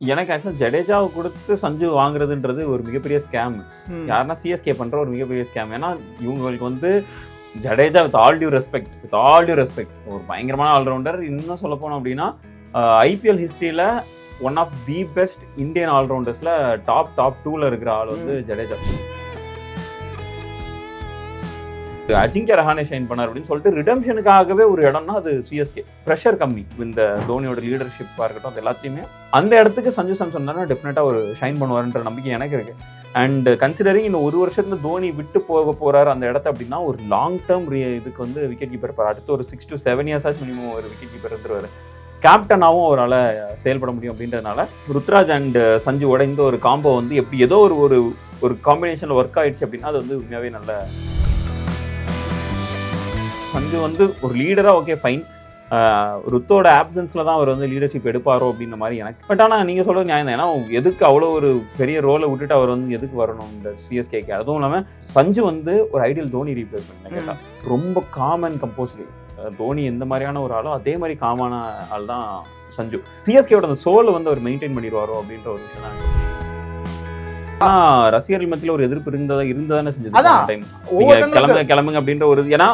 எனக்கு ஆக்சுவலாக ஜடேஜாவை கொடுத்து சஞ்சு வாங்குறதுன்றது ஒரு மிகப்பெரிய ஸ்கேம். யாருன்னா சிஎஸ்கே பண்ற ஒரு மிகப்பெரிய ஸ்கேம் ஏன்னா இவங்களுக்கு வந்து Jadeja with all due respect with all due respect ஒரு பயங்கரமான ஆல்ரவுண்டர் இன்னும் சொல்ல போனோம் அப்படின்னா IPL ஹிஸ்டரியில் one of the best Indian ஆல்ரவுண்டர்ஸ்ல top top டூல இருக்கிற ஆள் வந்து ஜடேஜா. அஜிங்கிய ரஹானே ஷைன் பண்ணார் அப்படின்னு சொல்லிட்டு ரிடம்ஷனுக்காகவே ஒரு இடம்னா அது சிஎஸ்கே ப்ரெஷர் கம்மி. இந்த தோனியோட லீடர்ஷிப்பாக இருக்கட்டும் அது எல்லாத்தையுமே. அந்த இடத்துக்கு சஞ்சு சாம்சன் தானே டெஃபினட்டாக ஒரு ஷைன் பண்ணுவாருன்ற நம்பிக்கை எனக்கு இருக்கு. அண்ட் கன்சிடரிங் இந்த ஒரு வருஷத்துல தோனி விட்டு போக போறாரு அந்த இடத்த அப்படின்னா ஒரு லாங் டேர்ம் இதுக்கு வந்து விக்கெட் கீப்பர் இருப்பார் அடுத்து ஒரு சிக்ஸ் டு செவன் இயர்ஸ் ஆச்சு மினிமம் ஒரு விக்கெட் கீப்பர் இருந்துருவாரு. கேப்டனாகவும் அவரால் செயல்பட முடியும் அப்படின்றதுனால ருத்ராஜ் அண்ட் சஞ்சுவோட இந்த ஒரு காம்போ வந்து எப்படி ஏதோ ஒரு ஒரு ஒரு காம்பினேஷனில் ஒர்க் ஆயிடுச்சு அப்படின்னா அது வந்து உண்மையாகவே நல்ல சஞ்சு வந்து ஒரு லீடராக ஓகே ஃபைன் ருத்தோட ஆப்சன்ஸில் தான் அவர் வந்து லீடர்ஷிப் எடுப்பாரோ அப்படின்ற மாதிரி எனக்கு பட் ஆனால் நீங்கள் சொல்கிறது நியாயம் தான். ஏன்னா எதுக்கு அவ்வளோ ஒரு பெரிய ரோலை விட்டுட்டு அவர் வந்து எதுக்கு வரணும் இந்த சிஎஸ்கேக்கு அதுவும் இல்லாமல் சஞ்சு வந்து ஒரு ஐடியல் தோனி ரீப்ளேஸ்மெண்ட் கேட்டால் ரொம்ப காம் அண்ட் கம்போஸ்டு தோனி எந்த மாதிரியான ஒரு ஆளோ அதே மாதிரி காமான ஆள் தான் சஞ்சு. சிஎஸ்கேவோட அந்த சோலை வந்து அவர் மெயின்டைன் பண்ணிடுவாரோ அப்படின்ற ஒரு விஷயம் தான் ரசிகர்கள் மத்தியில் ஒரு எதிர்ப்பு இருந்ததா இருந்ததானே செஞ்சது கிளம்புங்க கிளம்புங்க அப்படின்ற ஒரு. ஏன்னா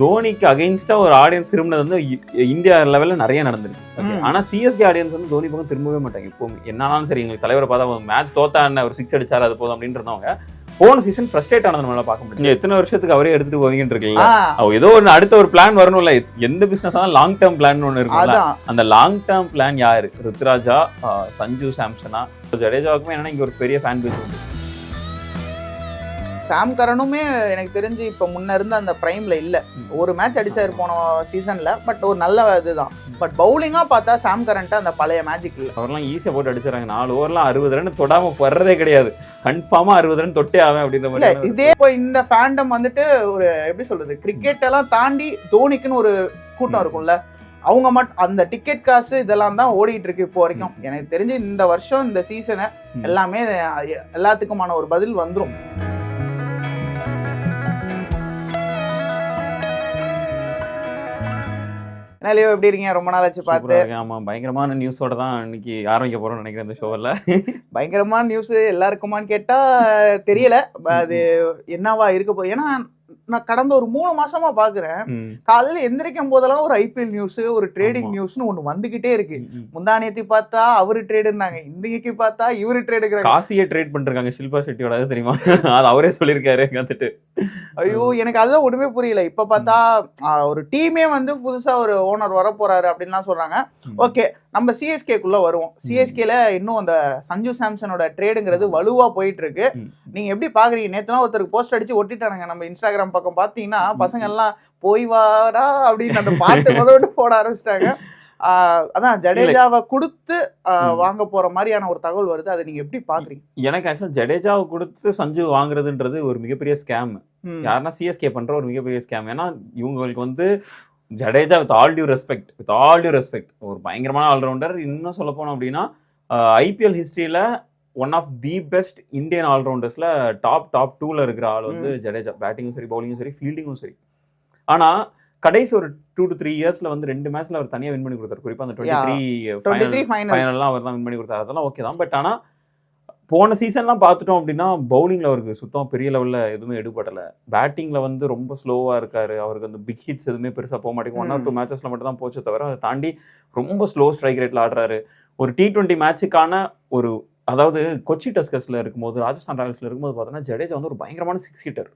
தோனிக்கு அகைன்ஸ்டா ஒரு ஆடியன்ஸ் திரும்பினது வந்து இந்தியா லெவல்ல நிறைய நடந்திருக்கு. Okay. ம். ஆனா சிஎஸ்கே ஆடியன்ஸ் வந்து தோனி பக்கம் திரும்பவே மாட்டாங்க. இப்போ என்னாலும் சரி எங்களுக்கு தலைவரை பார்த்தா மேட்ச் தோத்தா என்ன? ஒரு சிக்ஸ் அடிச்சாரு அது போதும் அப்படின்னு இருந்தவங்க போன சீசன் ஃப்ரஸ்ட்ரேட் ஆனது நம்மளால பார்க்க முடியும் எத்தனை வருஷத்துக்கு அவரே எடுத்துட்டு போவீங்கன்னு இருக்குல்ல? ஏதோ ஒன்று அடுத்த ஒரு பிளான் வரணும்ல. எந்த பிசினஸ் தான் லாங் டேர்ம் பிளான் ஒன்று இருக்கும்ல. அதான். அந்த லாங் டேர்ம் பிளான் யாரு? ருத்ராஜா சஞ்சு சாம்சனா. ஜடேஜாவுக்குமே என்னன்னா இங்க ஒரு பெரிய ஃபேன் பேஸ் சாம் கரனுமே எனக்கு தெரிஞ்சு இப்ப முன்ன இருந்த அந்த பிரைம்ல இல்ல. ஒரு மேட்ச் அடிச்சாரு போன சீசன்ல பட் ஒரு நல்ல இதுதான். பட் பவுலிங்கா பார்த்தா சாம் கரண்ட் அந்த பழைய மேஜிக் இல்ல. அவர்லாம் ஈஸியா போட்டு அடிச்சிடறாங்க. நாலு ஓவர்லாம் அறுபது ரன் தொடாம வர்றதே கிடையாது. கன்ஃபார்மா அறுபது ரன் தொட்டே ஆவேன் அப்படின்ற மாதிரி இதே இப்போ இந்த ஃபேண்டம் வந்துட்டு ஒரு எப்படி சொல்றது கிரிக்கெட் எல்லாம் தாண்டி தோனிக்குன்னு ஒரு கூட்டம். இருக்கும்ல. அவங்க மட்டும் அந்த டிக்கெட் காசு இதெல்லாம் தான் ஓடிட்டு இருக்கு இப்போ வரைக்கும். எனக்கு தெரிஞ்சு இந்த வருஷம் இந்த சீசனை. எல்லாமே எல்லாத்துக்குமான ஒரு பதில் வந்துரும். என்ன லியோ எப்படி இருக்கீங்க? ரொம்ப நாள் ஆச்சு பார்த்து. ஆமா பயங்கரமான நியூஸோட தான் இன்னைக்கு ஆரம்பிக்க போறோம்னு நினைக்கிறேன் இந்த ஷோவில் பயங்கரமான நியூஸ் எல்லாருக்குமான்னு கேட்டா தெரியல. அது என்னவா இருக்க போகுது ஏன்னா நான் கடந்த ஒரு மூணு மாசமா பாக்குறேன். காலையில எந்திரிக்கும் போதெல்லாம் ஒரு ஐபிஎல் நியூஸ் ஒரு ட்ரேடிங். நியூஸ்னு ஒண்ணு வந்துகிட்டே இருக்கு. முந்தானியத்தி பார்த்தா அவரு ட்ரேடுனாங்க இன்றைக்கு பார்த்தா இவரு ட்ரேடுங்கிறாங்க காசியே ட்ரேட் பண்ணிருக்காங்க ஷில்பா ஷெட்டியோட தெரியுமா? அது அவரே சொல்லியிருக்காரு வந்துட்டு ஐயோ எனக்கு அதுதான் ஒண்ணுமே புரியல. இப்ப பார்த்தா ஒரு டீமே வந்து புதுசா ஒரு ஓனர் வர போறாரு அப்படின்லாம் சொல்றாங்க. ஓகே நம்ம சிஎஸ்கேக்குள்ள வருவோம். சிஎஸ்கேல இன்னும் அந்த சஞ்சு சாம்சனோட ட்ரேடுங்கிறது வலுவா போயிட்டு இருக்கு. நீங்க எப்படி பாக்குறீங்க? நேத்துலாம் ஒருத்தருக்கு போஸ்ட் அடிச்சு ஒட்டிட்டானுங்க நம்ம இன்ஸ்டாகிராம் பக்கம் பாத்தீங்கன்னா பசங்க எல்லாம் போய் வாடா அப்படின்னு அந்த பாட்டு முதல்ல போட ஆரம்பிச்சிட்டாங்க. அதான் ஜடேஜாவை கொடுத்து. வாங்க போற மாதிரியான ஒரு தகவல் வருது. அதை நீங்க எப்படி பாக்குறீங்க? எனக்கு ஆக்சுவலாக ஜடேஜாவை கொடுத்து சஞ்சு வாங்குறதுன்றது ஒரு மிகப்பெரிய ஸ்கேம். யாருன்னா சிஎஸ்கே பண்ற ஒரு மிகப்பெரிய ஸ்கேம் ஏன்னா இவங்களுக்கு வந்து Jadeja with all due respect with all due respect ஒரு பயங்கரமான ஆல்ரவுண்டர் இன்னும் சொல்ல போனோம் அப்படின்னா IPL ஹிஸ்டரியில one of the best Indian ஆல்ரவுண்டர்ஸ்ல top top டூல இருக்கிற ஆள் வந்து ஜடேஜா. பேட்டிங்கும் சரி பவுலிங்கும் சரி ஃபீல்டிங்கும் சரி. ஆனா கடைசி ஒரு டூ டு த்ரீ இயர்ஸ்ல வந்து ரெண்டு மேட்ச்ல அவர் தனியா வின் பண்ணி கொடுத்தாரு. குறிப்பா அந்த. டுவெண்ட்டி த்ரீ த்ரீ ஃபைனல் ஃபைனல்லாம் அவர் தான் வின் பண்ணி கொடுத்தாரு. அதெல்லாம் ஓகே தான். பட் ஆனால் போன சீசன்லாம் பார்த்துட்டோம் அப்படின்னா பவுலிங்கில் அவருக்கு சுத்தம் பெரிய லெவலில் எதுவுமே எடுபடலை. பேட்டிங்கில் வந்து ரொம்ப ஸ்லோவாக இருக்காரு. அவருக்கு அந்த பிக் ஹிட்ஸ் எதுவுமே பெருசாக போக மாட்டேங்குது. One R. டூ மேட்சஸில் மட்டும் தான் போச்சே தவிர அதை தாண்டி ரொம்ப ஸ்லோ ஸ்ட்ரைக் ரேட்டில் ஆடுறாரு. ஒரு டி டுவெண்ட்டி மேட்சுக்கான ஒரு அதாவது கொச்சி டஸ்கர்ஸில் இருக்கும்போது ராஜஸ்தான் ராயல்ஸில் இருக்கும்போது பார்த்தோன்னா ஜடேஜா வந்து ஒரு பயங்கரமான சிக்ஸ் ஹிட்டர்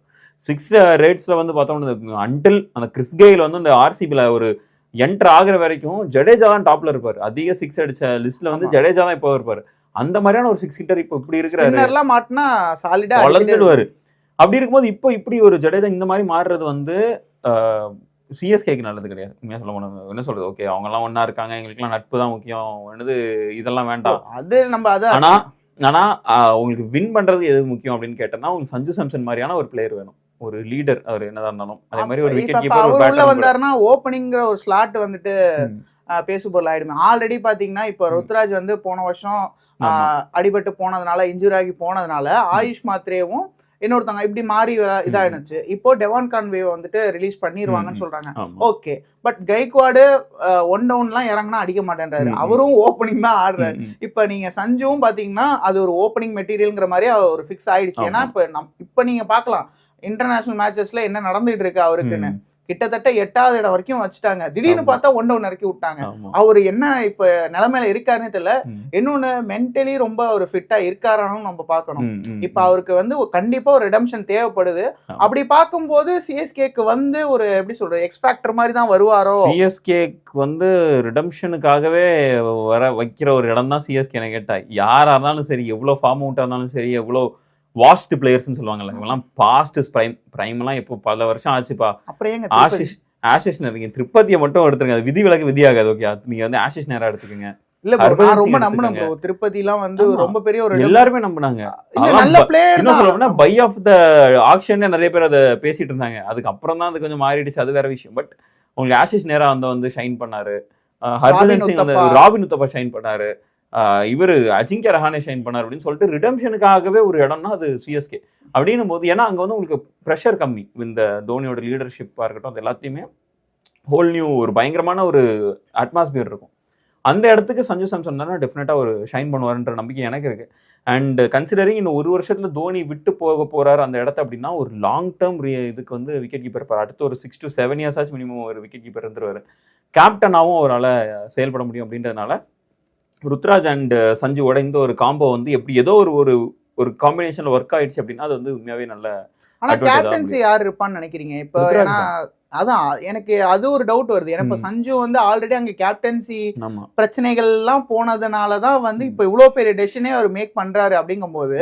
சிக்ஸ் ரேட்ஸில் வந்து பார்த்தோம்னா அன்டில் அந்த கிறிஸ் கெயில் வந்து அந்த ஆர்சிபியில் ஒரு என்டர் ஆகுற வரைக்கும் ஜடேஜா தான் டாப்ல இருப்பார். அதிக சிக்ஸ் அடிச்ச லிஸ்ட்ல வந்து. ஜடேஜா தான் இப்போ இருப்பாரு. அந்த மாதிரியான ஒரு சிக்ஸ் ஹிட்டர் இப்போ இப்படி இருக்கிறாரு. மாட்டினா சாலிடா வளர்ந்துடுவாரு. அப்படி இருக்கும்போது இப்போ இப்படி ஒரு ஜடேஜா இந்த மாதிரி மாறுறது வந்து சிஎஸ்கேக்கு நல்லது கிடையாது. உண்மையா சொல்ல போனோம் என்ன சொல்றது? ஓகே அவங்க எல்லாம் ஒண்ணா இருக்காங்க. எங்களுக்குலாம் நட்பு தான் முக்கியம். என்னது இதெல்லாம் வேண்டாம். அது நம்ம அத ஆனா ஆனா ஆஹ், உங்களுக்கு வின் பண்றது எது முக்கியம் அப்படின்னு கேட்டோம்னா உங்களுக்கு சஞ்சு சாம்சன் மாதிரியான ஒரு பிளேயர் வேணும். ஒரு லீடர் அவர் என்னதான் இருந்தாலும். அதே மாதிரி ஒரு விக்கெட் கீப்பர் ஒரு பேட்டர் வந்தாருன்னா ஓப்பனிங்கிற ஒரு ஸ்லாட் வந்துட்டு ஆஹ், பேசு பொருள் ஆயிடுமே. ஆல்ரெடி பாத்தீங்கன்னா இப்ப. ருத்ராஜ் வந்து போன வருஷம் அடிபட்டு போனதுனால இன்ஜுரி ஆகி போனதுனால ஆயுஷ் மாத்ரேவும் இன்னொருத்தவங்க இப்படி மாறி இதாயிடுச்சு. இப்போ டெவான் கான்வே வந்துட்டு ரிலீஸ் பண்ணிடுவாங்கன்னு. சொல்றாங்க. ஓகே பட் கைக்வாடு ஒன் டவுன்லாம் இறங்கினா அடிக்க மாட்டேன்றாரு. அவரும் ஓப்பனிங் தான் ஆடுறாரு. இப்ப நீங்க சஞ்சுவும் பாத்தீங்கன்னா அது ஒரு ஓப்பனிங் மெட்டீரியல்ங்கிற மாதிரி ஒரு ஃபிக்ஸ் ஆயிடுச்சு. ஏன்னா. இப்ப நம் இப்ப நீங்க பார்க்கலாம் இன்டர்நேஷனல் மேட்சஸ்ல என்ன நடந்துட்டு இருக்கு அவருக்குன்னு. கிட்டத்தட்ட எட்டாவது இடம் வரைக்கும் வச்சுட்டாங்க. திடீர்னு. பார்த்தா ஒன் டவுன் இறக்கி விட்டாங்க. அவரு என்ன இப்ப நிலைமையில இருக்காருன்னு தெரியல. இன்னொன்னு மென்டலி ரொம்ப ஒரு ஃபிட்டா இருக்காரான்னு நம்ம பார்க்கணும். இப்ப அவருக்கு வந்து கண்டிப்பா ஒரு ரிடம்ஷன் தேவைப்படுது. அப்படி பார்க்கும்போது சிஎஸ்கேக்கு வந்து ஒரு எப்படி சொல்றது எக்ஸ் ஃபேக்டர் மாதிரி தான் வருவாரோ? சிஎஸ்கேக்கு வந்து ரிடம்ஷனுக்காகவே வர வைக்கிற ஒரு இடம் தான் சிஎஸ்கே கேட்டா யாரா இருந்தாலும் சரி எவ்வளவு ஃபார்ம் அவுட்டா இருந்தாலும் சரி எவ்வளவு வாஸ்ட் பிளேயர்ஸ்னு சொல்லுவாங்கல்ல இவங்கெல்லாம் பாஸ்ட் பிரைம் பிரைம் எல்லாம் இப்போ பல வருஷம் ஆச்சுப்பா. அப்புறம்? ஆஷிஷ் ஆஷிஷ் நீங்க திருப்பதியை மட்டும் எடுத்துருங்க. அது விதி விலக்கு விதியாகாது ஓகே நீங்க வந்து ஆஷிஷ் நேரா எடுத்துக்கோங்க. இல்ல நான் ரொம்ப நம்பினேன் ப்ரோ திருப்பதி எல்லாம் வந்து. ரொம்ப பெரிய ஒரு. எல்லாருமே நம்பினாங்க. நல்ல ப- பிளேயர் இன்னும் சொல்ல போனா தான் பை ஆஃப் த ஆக்ஷன் நிறைய பேர் அதை பேசிட்டு இருந்தாங்க. அதுக்கு அப்புறம் தான் அது கொஞ்சம் மாறிடுச்சு. அது வேற விஷயம். பட் உங்களுக்கு ஆஷிஷ் நேரா வந்து வந்து ஷைன் பண்ணாரு. ஹர்பஜன் சிங் வந்து. ராபின் உத்தப்பா ஷைன் பண்ணாரு. இவர் அஜிங்கிய ரஹானே ஷைன் பண்ணார் அப்படின்னு சொல்லிட்டு ரிடம்ஷனுக்காகவே ஒரு இடம்னா அது சிஎஸ்கே அப்படின்னும் போது ஏன்னா அங்கே வந்து உங்களுக்கு ப்ரெஷர் கம்மி. இந்த தோனியோட லீடர்ஷிப்பாக இருக்கட்டும் அது எல்லாத்தையுமே ஹோல் நியூ ஒரு பயங்கரமான ஒரு அட்மாஸ்பியர் இருக்கும். அந்த இடத்துக்கு சஞ்சு சாம்சன் தானே டெஃபினட்டாக ஒரு ஷைன் பண்ணுவாருன்ற நம்பிக்கை எனக்கு இருக்குது அண்ட் கன்சிடரிங் இன்னும் ஒரு வருஷத்தில் தோனி விட்டு போக போகிறார் அந்த இடத்த அப்படின்னா ஒரு லாங் டேர்ம் இதுக்கு வந்து விக்கெட் கீப்பர் இருப்பார். அடுத்து ஒரு சிக்ஸ் டு செவன் இயர்ஸ் ஆச்சு மினிமம் ஒரு விக்கெட் கீப்பர் இருந்துருவாரு. கேப்டனாகவும் அவரால் செயல்பட முடியும் அப்படின்றதுனால ருத்ராஜ் அண்ட் சஞ்சுவோட இந்த ஒரு காம்போ வந்து எப்படி ஏதோ ஒரு ஒரு ஒரு காம்பினேஷன்ல ஒர்க் ஆயிடுச்சு அப்படின்னா அது வந்து உண்மையாவே நல்ல ஆனா கேப்டன்சி யார் இருப்பான்னு நினைக்கிறீங்க? இப்போ ஏன்னா அதான் எனக்கு அது ஒரு டவுட் வருது. ஏன்னா இப்ப. சஞ்சு வந்து ஆல்ரெடி அங்க கேப்டன்சி பிரச்சனைகள் எல்லாம் போனதுனால தான் வந்து இப்ப இவ்வளவு பெரிய டெசிஷனே அவர் மேக் பண்றாரு அப்படிங்கும்போது.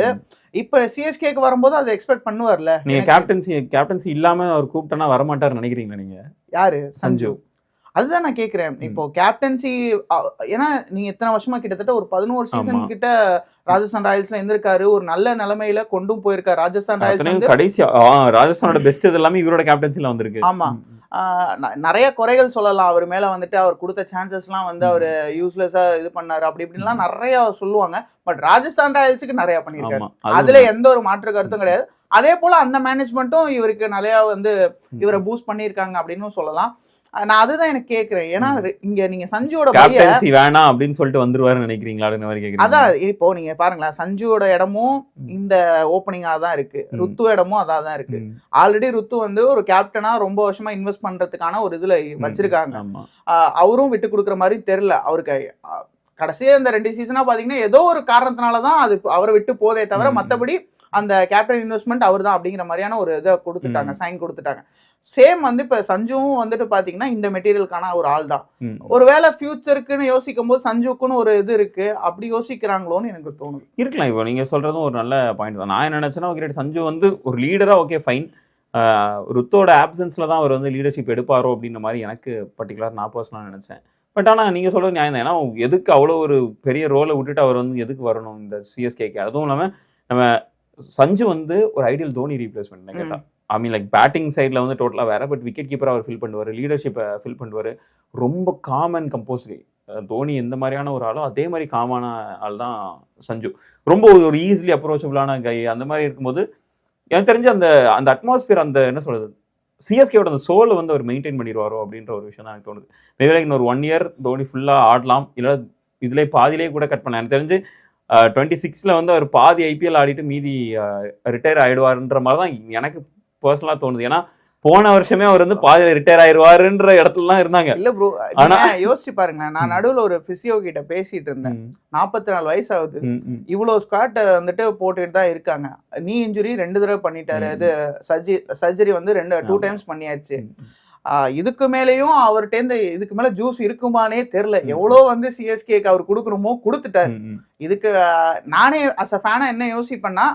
இப்ப சிஎஸ்கேக்கு வரும்போது அதை எக்ஸ்பெக்ட் பண்ணுவார்ல? நீங்க கேப்டன்சி கேப்டன்சி இல்லாம அவர் கூப்பிட்டனா வரமாட்டாருன்னு நினைக்கிறீங்களா நீங்க? யாரு? சஞ்சு. சஞ்சு. அதுதான் நான் கேக்குறேன். ம். இப்போ கேப்டன்சி ஏன்னா நீங்க இத்தனை வருஷமா கிட்டத்தட்ட ஒரு பதினோரு சீசன். கிட்ட ராஜஸ்தான் ராயல்ஸ்ல இருந்திருக்காரு. ஒரு நல்ல நிலைமையில கொண்டும் போயிருக்காரு ராஜஸ்தான் ராயல்ஸ் கடைசி ராஜஸ்தானோட பெஸ்ட் இது எல்லாமே இவரோட கேப்டன்சில வந்திருக்கு. ஆமா. நிறைய குறைகள் சொல்லலாம். அவர் மேல வந்துட்டு அவர் கொடுத்த சான்சஸ்லாம் வந்து அவர் யூஸ்லெஸ்ஸா இது பண்ணாரு. அப்படி இப்படின்லாம் நிறைய சொல்லுவாங்க. பட் ராஜஸ்தான் ராயல்ஸுக்கு நிறைய பண்ணியிருக்காரு. அதுல எந்த ஒரு மாற்று கருத்தும் கிடையாது. அதே போல அந்த மேனேஜ்மெண்ட்டும் இவருக்கு நிறைய வந்து இவரை பூஸ்ட் பண்ணியிருக்காங்க அப்படின்னு சொல்லலாம். நான் அதுதான் எனக்கு கேக்குறேன். ஏன்னா. இங்க நீங்க சஞ்சுவோட கேப்டன்சி வேணாம் அப்படின்னு சொல்லிட்டு வந்துருவாருன்னு நினைக்கிறீங்களா அதான் இப்போ நீங்க பாருங்களேன் சஞ்சுவோட இடமும். இந்த ஓப்பனிங்கா தான் இருக்கு. ருத்து இடமும் அதான் தான் இருக்கு. ஆல்ரெடி ருத்து வந்து ஒரு கேப்டனா ரொம்ப வருஷமா இன்வெஸ்ட் பண்றதுக்கான ஒரு இதுல வச்சிருக்காங்க. அவரும் விட்டு கொடுக்குற மாதிரி தெரியல. அவருக்கு கடைசியா இந்த ரெண்டு சீசனா பாத்தீங்கன்னா ஏதோ ஒரு காரணத்தினால தான் அது அவரை விட்டு போதே தவிர. மத்தபடி அந்த கேப்டன் இன்வெஸ்ட்மெண்ட் அவர் தான் அப்படிங்கிற மாதிரியான ஒரு இதை கொடுத்துட்டாங்க. சைன் கொடுத்துட்டாங்க. சேம் வந்து இப்ப சஞ்சுவும் வந்துட்டு பாத்தீங்கன்னா இந்த மெட்டீரியலுக்கான ஒரு ஆள் தான். ஒருவேளை ஃபியூச்சருக்குன்னு யோசிக்கும் போது சஞ்சுக்குன்னு ஒரு இது இருக்கு அப்படி யோசிக்கிறாங்களோன்னு எனக்கு தோணுது. இருக்கலாம் இப்போ நீங்க சொல்றதும் ஒரு நல்ல பாயிண்ட் தான். நான் என்ன நினைச்சேன்னா ஓகே சஞ்சு வந்து ஒரு லீடரா ஓகே ஃபைன் ருத்தோட ஆப்சன்ஸ்ல தான் அவர் வந்து லீடர்ஷிப் எடுப்பாரோ அப்படின்ற மாதிரி எனக்கு பர்டிகுலர் நான் பர்சனலாக நினைச்சேன். பட் ஆனால் நீங்கள் சொல்றது நியாயம் தான் ஏன்னா எதுக்கு அவ்வளோ ஒரு பெரிய ரோலை விட்டுட்டு அவர் வந்து எதுக்கு வரணும் இந்த சிஎஸ்கேக்கு அதுவும் இல்லாமல் நம்ம சஞ்சு வந்து ஒரு ஐடியல் தோனி ரீப்ளேஸ்மெண்ட் கேட்டா. ஐ மீன் லைக் பேட்டிங் சைடில் வந்து டோட்டலாக வேற பட் விக்கெட் கீப்பர் அவர் ஃபில் பண்ணுவார் லீடர்ஷிப்பை ஃபில் பண்ணுவார். ரொம்ப காம் அண்ட் கம்போஸ் தோனி எந்த மாதிரியான ஒரு ஆளோ அதே மாதிரி காமான ஆள் தான் சஞ்சு. ரொம்ப ஒரு ஈஸிலி அப்ரோச்சபிளான கை அந்த மாதிரி இருக்கும்போது எனக்கு தெரிஞ்சு அந்த அந்த அட்மாஸ்பியர் அந்த என்ன சொல்கிறது சிஎஸ்கேவோட அந்த சோலை வந்து அவர் மெயின்டைன் பண்ணிடுவாரோ அப்படின்ற ஒரு விஷயம் தான் எனக்கு தோணுது. மேபி லைக் இன்னொரு ஒன் இயர் தோனி ஃபுல்லாக ஆடலாம். இல்லை இதிலே பாதிலே கூட கட் பண்ணேன் எனக்கு தெரிஞ்சு டுவெண்ட்டி சிக்ஸில் வந்து அவர் பாதி ஐபிஎல் ஆடிட்டு மீதி ரிட்டையர் ஆயிடுவாருன்ற மாதிரி தான் எனக்கு பர்சனலாக தோணுது. ஏன்னா போன வருஷமே அவர் வந்து பாதியில் ரிட்டையர் ஆயிடுவாருன்ற இடத்துலலாம் இருந்தாங்க. இல்ல ப்ரோ ஆனா- யோசிச்சு பாருங்க நான். நடுவுல ஒரு பிசியோ கிட்ட பேசிட்டு இருந்தேன். நாற்பத்தி நாலு வயசு ஆகுது இவ்வளவு ஸ்குவாட் வந்துட்டு போட்டுட்டு தான் இருக்காங்க. நீ இன்ஜுரி ரெண்டு தடவை பண்ணிட்டாரு. இது சர்ஜரி சர்ஜரி வந்து ரெண்டு டூ. டைம்ஸ் பண்ணியாச்சு. இதுக்கு மேலேயும் அவர்கிட்ட இதுக்கு மேல ஜூஸ் இருக்குமானே தெரியல ம். எவ்வளவு வந்து சிஎஸ்கேக்கு அவர் கொடுக்கணுமோ கொடுத்துட்டாரு இதுக்கு நானே அஸ் அ ஃபேனா என்ன யோசிப்பேன்னா.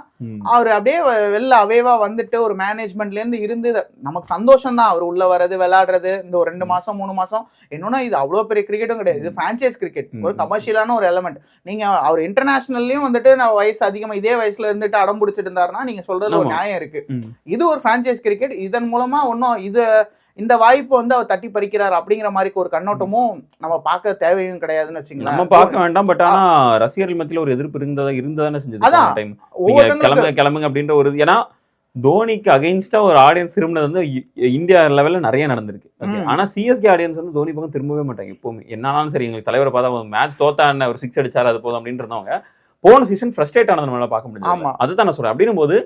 அவர் அப்படியே வெளில அவேவா வந்துட்டு ஒரு மேனேஜ்மெண்ட்ல இருந்து இருந்து நமக்கு சந்தோஷம் தான் அவர் உள்ள வர்றது விளையாடுறது இந்த ஒரு ரெண்டு. மாசம் மூணு மாசம் என்னன்னா இது அவ்வளவு பெரிய கிரிக்கெட்டும் கிடையாது இது பிரான்ச்சைஸ் கிரிக்கெட் ஒரு. கமர்ஷியலான ஒரு எலமெண்ட் நீங்க அவர் இன்டர்நேஷனல்லையும் வந்துட்டு நான் வயசு அதிகமா இதே வயசுல இருந்துட்டு அடம் பிடிச்சிட்டு இருந்தாருன்னா நீங்க சொல்றதுல ஒரு. நியாயம் இருக்கு. இது ஒரு பிரான்ச்சைஸ் கிரிக்கெட் இதன் மூலமா ஒன்றும் இது இந்த வாய்ப்பு வந்து அவர் தட்டி பறிக்கிறார் அப்படிங்கிற மாதிரி ஒரு கண்ணோட்டமும் நம்ம பார்க்க தேவையும் கிடையாதுன்னு நம்ம வச்சுங்களேன் பார்க்க வேண்டாம் பட் ஆனா ரசிகர்கள் மத்தியில ஒரு எதிர்ப்பு இருந்ததா இருந்ததானே செஞ்சது அதான். ஒவ்வொருத்தங்களுக்கு கிளம்புங்க அப்படின்ற ஒரு ஏன்னா தோனிக்கு அகைன்ஸ்டா ஒரு ஆடியன்ஸ் திரும்பினது வந்து இந்தியா லெவல்ல நிறைய நடந்திருக்கு. ஆனா சிஎஸ்கே ஆடியன்ஸ் வந்து தோனி பக்கம் திரும்பவே மாட்டாங்க எப்பவுமே. என்னாலும் சரி எங்களுக்கு தலைவரை பார்த்தா மேட்ச் தோத்தா என்ன ஒரு சிக்ஸ் அடிச்சாரு அது போதும் அப்படின்னு இருந்தவங்க போன சீசன் ஃப்ரஸ்ட்ரேட் ஆனது நம்மளால பார்க்க முடியும். அதுதான் நான் சொல்றேன். அப்படின்னும் போது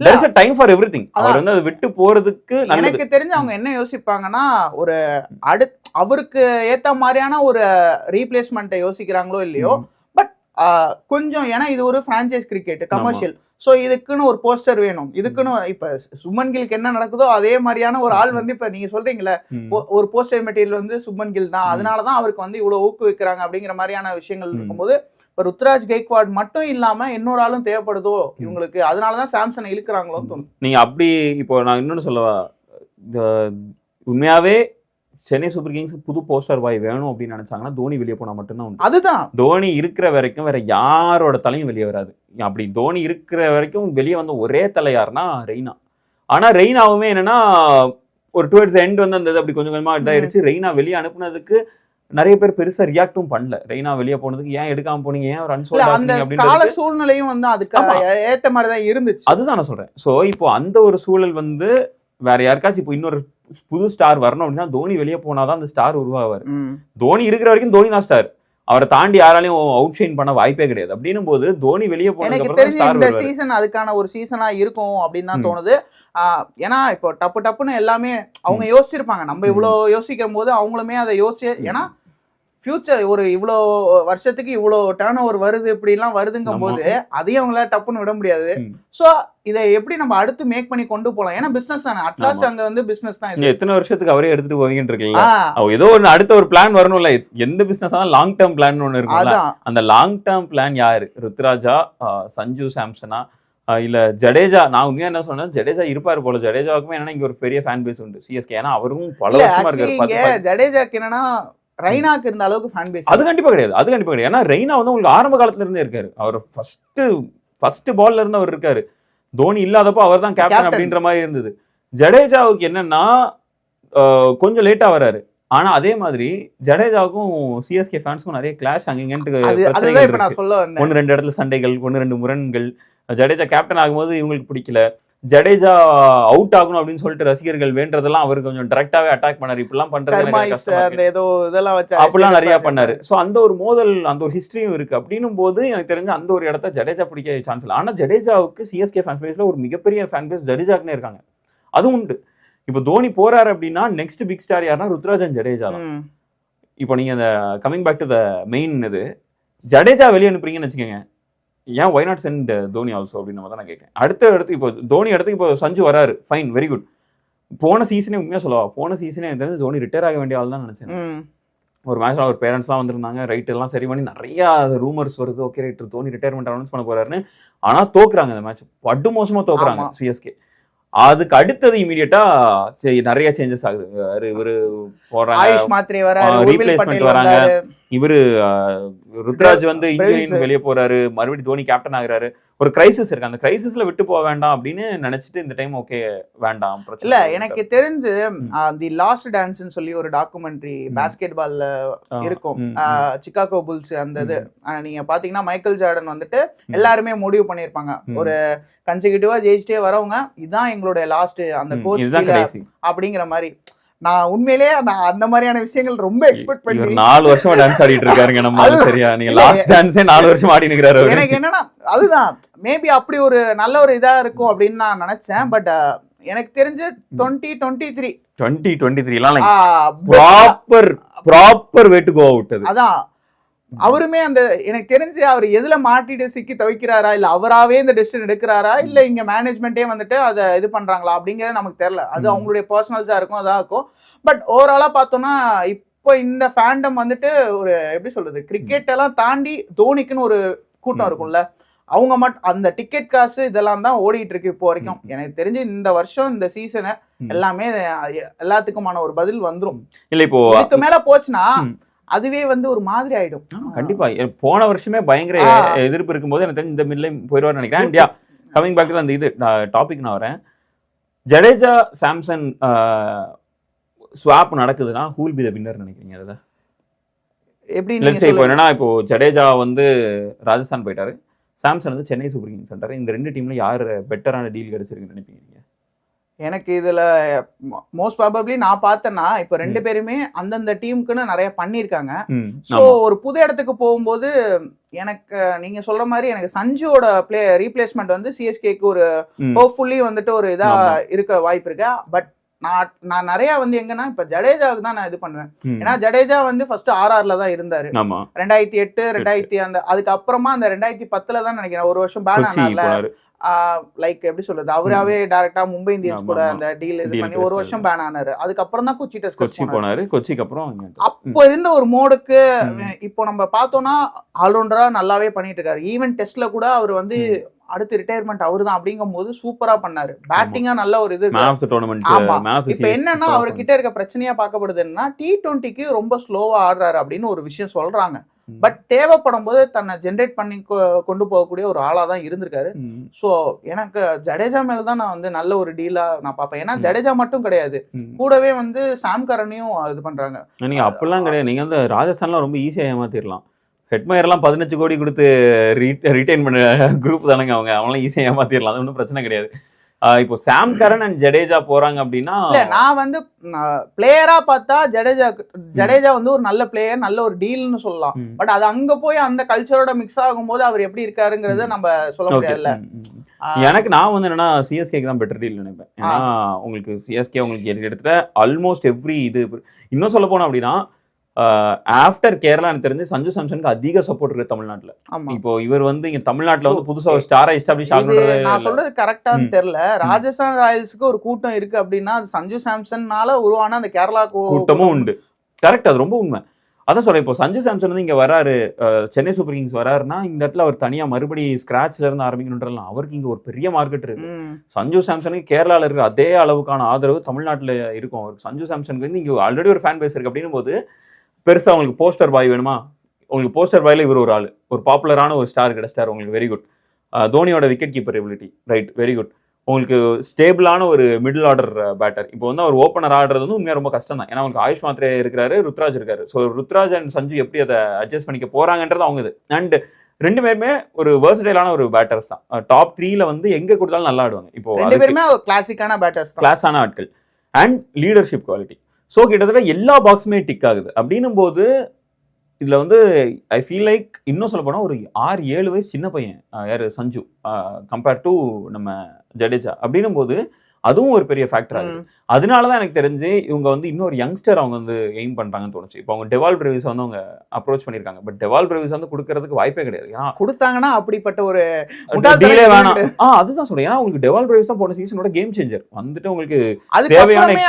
is a time for everything அவர். வந்து அதை விட்டு போறதுக்கு எனக்கு தெரிஞ்சு அவங்க என்ன யோசிப்பாங்கன்னா ஒரு அடு அவருக்கு ஏத்த மாதிரியான ஒரு ரீப்ளேஸ்மெண்ட்டை யோசிக்கிறாங்களோ இல்லையோ பட் கொஞ்சம் ஏன்னா இது ஒரு பிரான்ச்சைஸ் கிரிக்கெட் கமர்ஷியல் சோ இதுக்குன்னு ஒரு போஸ்டர் வேணும். இதுக்குன்னு இப்ப சுமன் கில்க்கு என்ன நடக்குதோ அதே மாதிரியான ஒரு ஆள் வந்து இப்ப நீங்க சொல்றீங்களே ம். ஒ- ஒரு போஸ்டர் மெட்டீரியல் வந்து சுப்மன் கில் தான். அதனாலதான் அவருக்கு வந்து இவ்வளவு ஊக்குவிக்கிறாங்க அப்படிங்கிற மாதிரியான விஷயங்கள். இருக்கும்போது இப்ப ருத்ராஜ் கெய்க்வாட் மட்டும் இல்லாம இன்னொரு ஆளும் தேவைப்படுதோ இவங்களுக்கு? அதனாலதான் சாம்சனை இழுக்கிறாங்களோன்னு தோணுது. நீங்க அப்படி இப்போ நான் இன்னொன்னு சொல்லவா? உண்மையாவே சென்னை சூப்பர் கிங்ஸ் புது போஸ்டர் பாய் வேணும் அப்படின்னு நினைச்சாங்கன்னா தோனி வெளியே போனா மட்டும்தான் அதுதான். தோனி இருக்கிற வரைக்கும் வேற யாரோட தலையும் வெளியே வராது. அப்படி தோனி இருக்கிற வரைக்கும் வெளியே வந்த ஒரே தலை யாருன்னா ரெய்னா. ஆனா ரெய்னாவுமே என்னன்னா ஒரு டுவர்ட்ஸ் எண்ட் வந்து அந்த அப்படி கொஞ்சம் கொஞ்சமா இதாயிருச்சு. ரெய்னா வெளியே அனுப்புனதுக்கு நிறைய பேர் பெருசா ரியாக்டும் பண்ணல. ரெய்னா வெளியே போனதுக்கு ஏன் எடுக்காம போனீங்க? ஏன் அன்சோல்ட் அந்த கால சூழ்நிலையும் வந்து அதுக்கு. ஏத்த மாதிரிதான் இருந்துச்சு. அதுதான் நான் சொல்றேன். சோ இப்போ அந்த ஒரு சூழல் வந்து வேற யாருக்காச்சும் இப்போ இன்னொரு புது ஸ்டார் வரணும் அப்படின்னா தோனி வெளியே போனாதான் அந்த ஸ்டார் உருவாவார். தோனி இருக்கிற வரைக்கும் தோனி தான் ஸ்டார் அவரை தாண்டி யாராலையும் அவுட் ஷைன் பண்ண வாய்ப்பே கிடையாது. அப்படின்னும் போது தோனி வெளியே போனதுக்கு தெரிஞ்சு இந்த சீசன் அதுக்கான ஒரு சீசனா இருக்கும் அப்படின்னு தான். தோணுது. ஏன்னா இப்போ டப்பு டப்புன்னு எல்லாமே அவங்க யோசிச்சிருப்பாங்க. நம்ம ம். இவ்வளோ யோசிக்கும் போது அவங்களுமே அதை யோசிச்சு. ஏன்னா ஃபியூச்சர் ஒரு இவ்வளோ வருஷத்துக்கு இவ்வளோ டேர்ன் ஓவர் வருது இப்படிலாம் வருதுங்கும் போது அதையும் அவங்களால டப்புன்னு விட முடியாது. சோ இதை எப்படி நம்ம அடுத்து மேக் பண்ணி கொண்டு போலாம்? ஏன்னா பிசினஸ் தானே. அட்லாஸ்ட். அங்க வந்து பிசினஸ் தான் எத்தனை வருஷத்துக்கு அவரே எடுத்துட்டு போவீங்கன்னு இருக்குல்ல? ஏதோ ஒன்று அடுத்த ஒரு பிளான் வரணும்ல. எந்த பிசினஸ் லாங் டேர்ம் பிளான் ஒன்று அதான். அந்த லாங் டேர்ம் பிளான் யாரு? ருத்ராஜா சஞ்சு சாம்சனா இல்ல ஜடேஜா. நான் உண்மையா என்ன சொன்னேன் ஜடேஜா இருப்பாரு போல. ஜடேஜாவுக்குமே என்னன்னா இங்க ஒரு பெரிய ஃபேன் பேஸ் உண்டு. சிஎஸ்கே ஏன்னா அவரும் பல வருஷமா இருக்காரு. ஜடேஜாக்கு என்னன்னா ரெய்னாக்கு இருந்த அளவுக்கு ஃபேன் பேஸ் அது கண்டிப்பா கிடையாது. அது கண்டிப்பா கிடையாது. ஏன்னா ரெய்னா வந்து உங்களுக்கு ஆரம்ப காலத்துல இருந்தே இருக்காரு. அவர் ஃபர்ஸ்ட் ஃபர்ஸ்ட் பால்ல இருந்து அவர் இருக்காரு. தோனி இல்லாதப்போ அவர் தான் கேப்டன். அப்படின்ற மாதிரி இருந்தது. ஜடேஜாவுக்கு என்னன்னா கொஞ்சம் லேட்டா வராரு. ஆனா அதே மாதிரி ஜடேஜாவுக்கும் சிஎஸ்கே ஃபேன்ஸ்க்கும் நிறைய கிளாஷ் அங்கங்கன்ட்டு ஒன்னு ரெண்டு இடத்துல சண்டைகள் ஒன்னு ரெண்டு முரண்கள். ஜடேஜா கேப்டன் ஆகும்போது இவங்களுக்கு பிடிக்கல. ஜடேஜா அவுட் ஆகணும் அப்படின்னு சொல்லிட்டு ரசிகர்கள் வேண்டதெல்லாம் அவர் கொஞ்சம் டைரக்டாவே அட்டாக் பண்ணாரு. இப்படிலாம் பண்றது ஏதோ இதெல்லாம் வச்சு அப்படிலாம் நிறைய பண்ணாரு. சோ அந்த ஒரு மோதல் அந்த ஒரு ஹிஸ்டரியும் இருக்கு. அப்படின்னும் போது எனக்கு தெரிஞ்ச அந்த ஒரு இடத்த ஜடேஜா பிடிக்க சான்ஸ் இல்லை. ஆனா ஜடேஜாவுக்கு சிஎஸ்கே ஃபேன் பேஸ்ல ஒரு மிகப்பெரிய ஃபேன் பேஸ் ஜடேஜாக்குனே இருக்காங்க. அதுவும் உண்டு. இப்போ தோனி போறாரு அப்படின்னா நெக்ஸ்ட் பிக் ஸ்டார் யாருன்னா ருத்ராஜன் ஜடேஜா தான். இப்போ நீங்க அந்த coming back to the main இது ஜடேஜா வெளியே அனுப்புறீங்கன்னு வச்சுக்கோங்க. ஏன் why not send Dhoni also அப்படின்னு நம்ம தான் நான் கேட்கேன் அடுத்த இடத்துக்கு இப்போ தோனி இடத்துக்கு இப்போ சஞ்சு வராரு. ஃபைன் வெரி குட் போன சீசனே உண்மையா சொல்லவா? போன சீசனே எனக்கு தெரிஞ்சு தோனி ரிட்டையர் ஆக வேண்டிய ஆள் தான் நினைச்சேன். ஒரு மேட்ச்ல அவர் பேரண்ட்ஸ்லாம் வந்திருந்தாங்க. ரைட் எல்லாம் சரி பண்ணி நிறைய ரூமர்ஸ் வருது. Okay right Dhoni retirement announce பண்ண போறாருன்னு. ஆனா தோக்குறாங்க இந்த மேட்ச் படு மோசமா தோக்குறாங்க. சிஎஸ்கே அதுக்கு அடுத்தது இமீடியட்டா நிறைய சேஞ்சஸ் ஆகுது. இவரு போடுறாங்க replacement வராங்க. இவரு ருத்ராஜ் வந்து Brace. வெளியே போறாரு மறுபடியும் தோனி கேப்டன் ஆகுறாரு ஒரு கிரைசிஸ் இருக்கு அந்த கிரைசிஸ்ல விட்டு போக வேண்டாம் அப்படின்னு நினைச்சிட்டு இந்த டைம் ஓகே வேண்டாம் இல்ல. எனக்கு தெரிஞ்சு. தி லாஸ்ட் டான்ஸ்னு சொல்லி ஒரு டாக்குமெண்ட்ரி. பாஸ்கெட் பால்ல இருக்கும் ம், ஆ, ம், சிகாகோ புல்ஸ் அந்த இது நீங்க பாத்தீங்கன்னா மைக்கேல் ஜார்டன் வந்துட்டு. எல்லாருமே முடிவு பண்ணிருப்பாங்க. ஒரு கன்சிக்யூட்டிவா ஜெயிச்சிட்டே வரவங்க இதுதான் எங்களுடைய லாஸ்ட் அந்த கோச் அப்படிங்கிற மாதிரி நான் உண்மையிலேயே நான் அந்த மாதிரியான விஷயங்கள் ரொம்ப எக்ஸ்பெக்ட் பண்ணி நாலு வருஷமா டான்ஸ் ஆடிட்டு இருக்காருங்க நம்ம சரியா? நீங்க லாஸ்ட் டான்ஸே நாலு வருஷம் ஆடி நிக்கிறாரு எனக்கு என்னன்னா அதுதான். மேபி அப்படி ஒரு நல்ல ஒரு இதா இருக்கும் அப்படின்னு நான் நினைச்சேன். பட் எனக்கு தெரிஞ்சு twenty twenty three twenty twenty three எல்லாம் proper proper way to go out அது அதான். அவருமே அந்த எனக்கு தெரிஞ்சு அவர் எதுல மாட்டிட்டு சிக்கி தவிக்கிறாரா? இல்ல அவராவே இந்த டெசிஷன் எடுக்கிறாரா? இல்ல இங்க மேனேஜ்மெண்ட்டே வந்துட்டு அதை இது பண்றாங்களா? அப்படிங்கறது நமக்கு தெரியல. அது. அவங்களுடைய பர்சனல்ஸா இருக்கும் அதான் இருக்கும். பட் ஓவராலா பார்த்தோம்னா இப்போ இந்த ஃபேண்டம் வந்துட்டு ஒரு எப்படி சொல்றது கிரிக்கெட் எல்லாம் தாண்டி தோனிக்குன்னு ஒரு கூட்டம். இருக்கும்ல. அவங்க மட்டும் அந்த டிக்கெட் காசு இதெல்லாம் தான் ஓடிட்டு இருக்கு இப்போ வரைக்கும். எனக்கு தெரிஞ்சு இந்த வருஷம் இந்த சீசனை. எல்லாமே எல்லாத்துக்குமான ஒரு பதில் வந்துரும். இல்ல இப்போ இதுக்கு மேல போச்சுன்னா. அதுவே வந்து ஒரு மாதிரி ஆயிடும். கண்டிப்பா. போன வருஷமே பயங்கர. எதிர்ப்பு இருக்கும்போது எனக்கு தெரிஞ்சு இந்த மில்லையும் போயிடுவார்னு நினைக்கிறேன். இந்தியா கமிங் பேக் அந்த இது டாபிக் நான் வரேன். ஜடேஜா சாம்சன் ஸ்வாப் நடக்குதுன்னா ஹூல் பி த வின்னர் நினைக்கிறீங்க அதை? எப்படி இப்போ என்னன்னா இப்போ ஜடேஜா வந்து ராஜஸ்தான் போயிட்டாரு. சாம்சங் வந்து சென்னை சூப்பர் கிங்ஸ் சென்டர் இந்த ரெண்டு டீம்ல யார் பெட்டரான டீல் கிடைச்சிருக்குன்னு நினைப்பீங்க? எனக்கு இதுல மோஸ்ட் ப்ராபப்ளி நான் பார்த்தேன்னா இப்போ ரெண்டு பேருமே அந்தந்த டீமுக்குன்னு நிறைய பண்ணியிருக்காங்க. ஸோ. ஒரு புது இடத்துக்கு போகும்போது எனக்கு நீங்க சொல்ற மாதிரி எனக்கு சஞ்சுவோட பிளே ரீப்ளேஸ்மெண்ட் வந்து சிஎஸ்கேக்கு ஒரு ஹோப்ஃபுல்லி வந்துட்டு ஒரு இதா. இருக்க வாய்ப்பு இருக்கு. பட் நான் நான் நிறைய வந்து எங்கன்னா இப்ப ஜடேஜாவுக்கு தான் நான் இது பண்ணுவேன். ஏன்னா ஜடேஜா வந்து ஃபர்ஸ்ட் ஆர்ஆர்ல தான் இருந்தாரு. ரெண்டாயிரத்தி எட்டு ரெண்டாயிரத்தி அந்த அதுக்கப்புறமா அந்த ரெண்டாயிரத்தி பத்துல தான் நினைக்கிறேன். ஒரு வருஷம் பேன் ஆனார்ல. லைக் எப்படி சொல்றது? அவராவே டைரக்டா மும்பை இந்தியன்ஸ் கூட. அந்த டீல் இது பண்ணி ஒரு. வருஷம் பேன் ஆனாரு. அதுக்கப்புறம் தான் கொச்சி டெஸ்ட் கொச்சி போனாரு. கொச்சிக்கு அப்புறம். அப்போ இருந்த ஒரு மோடுக்கு. இப்போ நம்ம பார்த்தோம்னா ஆல்ரவுண்டரா நல்லாவே பண்ணிட்டு இருக்காரு. ஈவன் டெஸ்ட்ல கூட அவர் வந்து அடுத்து ரிட்டையர்மெண்ட் அவரு தான் அப்படிங்கும் போது சூப்பரா பண்ணாரு பேட்டிங்கா நல்ல ஒரு இது இப்ப என்னன்னா அவர்கிட்ட இருக்க பிரச்சனையா பார்க்கப்படுது என்னன்னா டி டுவெண்ட்டிக்கு ரொம்ப ஸ்லோவா ஆடுறாரு அப்படின்னு ஒரு விஷயம் சொல்றாங்க. பட் தேவைப்படும் போது தன்னை ஜென்ரேட் பண்ணி கொண்டு போகக்கூடிய ஒரு ஆளா தான் இருந்திருக்காரு. சோ எனக்கு ஜடேஜா மேல தான் நான் வந்து நல்ல ஒரு டீலா நான் பார்ப்பேன். ஏன்னா. ஜடேஜா மட்டும் கிடையாது. கூடவே வந்து சாம் கரனையும் இது பண்றாங்க. நீங்க அப்படிலாம் கிடையாது. நீங்க வந்து ராஜஸ்தான்லாம் ரொம்ப ஈஸியா ஏமாத்திடலாம் ஹெட்மயர்லாம் பதினஞ்சு கோடி கொடுத்து ரிட்டைன் பண்ண குரூப் தானங்க அவங்க. அவங்களாம் ஈஸியா ஏமாத்திடலாம் அது ஒன்றும் பிரச்சனை கிடையாது. இப்போ சாம் கரன் அண்ட் ஜடேஜா போறாங்க அப்படின்னா இல்ல நான் வந்து பிளேயரா பார்த்தா ஜடேஜா ஜடேஜா வந்து ஒரு நல்ல பிளேயர் நல்ல ஒரு டீல்னு சொல்லலாம். பட் அது அங்க போய் அந்த கல்ச்சரோட மிக்ஸ் ஆகும்போது அவர் எப்படி இருக்காருங்கிறத நம்ம சொல்ல. முடியாதுல்ல. எனக்கு நான் வந்து என்னன்னா சிஎஸ்கேக்கு தான் பெட்டர் டீல் நினைப்பேன். ஏன்னா உங்களுக்கு சிஎஸ்கே உங்களுக்கு எடுத்துட்ட ஆல்மோஸ்ட் எவ்ரி இது. இன்னும் சொல்ல போனோம் அப்படின்னா ஆஃப்டர் கேரளா எனக்கு தெரிஞ்சு சஞ்சு சாம்சனுக்கு அதிக சப்போர்ட் இருக்கு தமிழ்நாட்டுல. இப்போ இவர் வந்து இங்க தமிழ்நாட்டுல வந்து புதுசா ஒரு ஸ்டாரா எஸ்டாப்ளிஷ் இது ஆகணுன்றது நான் சொல்றது கரெக்டான்னு. தெரியல. ராஜஸ்தான் ராயல்ஸ்க்கு ஒரு கூட்டம் இருக்கு அப்படின்னா அது சஞ்சு சாம்சன்னால உருவான அந்த கேரளா கூட்டமும் உண்டு. கரெக்ட் அது ரொம்ப உண்மை. அதான் சொல்றேன் இப்போ சஞ்சு சாம்சன் வந்து இங்க வராரு சென்னை சூப்பர் கிங்ஸ் வராருன்னா இந்த இடத்துல அவர் தனியா மறுபடி ஸ்கிராச்ல இருந்து ஆரம்பிக்கணுன்றலாம் அவருக்கு இங்க ஒரு பெரிய மார்க்கெட் இருக்கு. சஞ்சு சாம்சனுக்கு கேரளால இருக்கிற அதே அளவுக்கான ஆதரவு தமிழ்நாட்டுல இருக்கும். அவருக்கு சஞ்சு சாம்சனுக்கு வந்து இங்க ஆல்ரெடி ஒரு ஃபேன் பேஸ் இருக்கு. அப்படின்னும் போது பெருசா உங்களுக்கு போஸ்டர் பாய் வேணுமா? உங்களுக்கு போஸ்டர் பாய்ல இவர் ஒரு ஆள். ஒரு பாப்புலரான ஒரு ஸ்டார் கிடைச்சிட்டார் உங்களுக்கு very good தோனியோட wicket keeper ability right very good உங்களுக்கு ஸ்டேபிளான ஒரு மிடில் ஆர்டர் பேட்டர் இப்போ வந்து அவர் ஓப்பனர் ஆடுறது வந்து உண்மையாக ரொம்ப கஷ்டம் தான் ஏன்னா உங்களுக்கு ஆயுஷ் மாத்திரே இருக்கிறாரு ருத்ராஜ் இருக்காரு. ஸோ ருத்ராஜ் அண்ட் சஞ்சு எப்படி அதை அட்ஜஸ்ட் பண்ணிக்க போறாங்கன்றது அவங்க இது. அண்ட் ரெண்டு பேருமே ஒரு வேர்சடைலான ஒரு பேட்டர்ஸ் தான். டாப் த்ரீல வந்து எங்க கொடுத்தாலும் நல்லா ஆடுவாங்க. இப்போ ரெண்டு பேருமே கிளாசிக்கான பேட்டர்ஸ் கிளாஸான ஆட்கள். அண்ட் லீடர்ஷிப் குவாலிட்டி ஸோ கிட்டத்தட்ட எல்லா பாக்ஸுமே டிக் ஆகுது. அப்படின்னும் போது இதில் வந்து ஐ ஃபீல் லைக் இன்னும் சொல்ல போனால் ஒரு ஆறு ஏழு வயசு சின்ன பையன். யார்? சஞ்சு. கம்பேர் டு நம்ம ஜடேஜா. அப்படின்னும் போது அதுவும் ஒரு பெரிய ஃபேக்டர் ஆகுது. அதனால தான் எனக்கு தெரிஞ்சு இவங்க வந்து இன்னொரு யங்ஸ்டர் அவங்க வந்து எய்ம் பண்றாங்கன்னு தோணுச்சு. இப்போ அவங்க டெவால் பிரேவிஸ் வந்து அவங்க அப்ரோச் பண்ணியிருக்காங்க. பட் டெவால் பிரேவிஸ் வந்து கொடுக்கறதுக்கு வாய்ப்பே கிடையாது. ஏன்னா கொடுத்தாங்கன்னா அப்படிப்பட்ட ஒரு டீலே வேணாம். ஆ அதுதான் சொல்றேன். ஏன்னா உங்களுக்கு டெவால் பிரேவிஸ் தான் போன சீசனோட கேம் சேஞ்சர் வந்துட்டு உங்களுக்கு ரிடம்ஷன்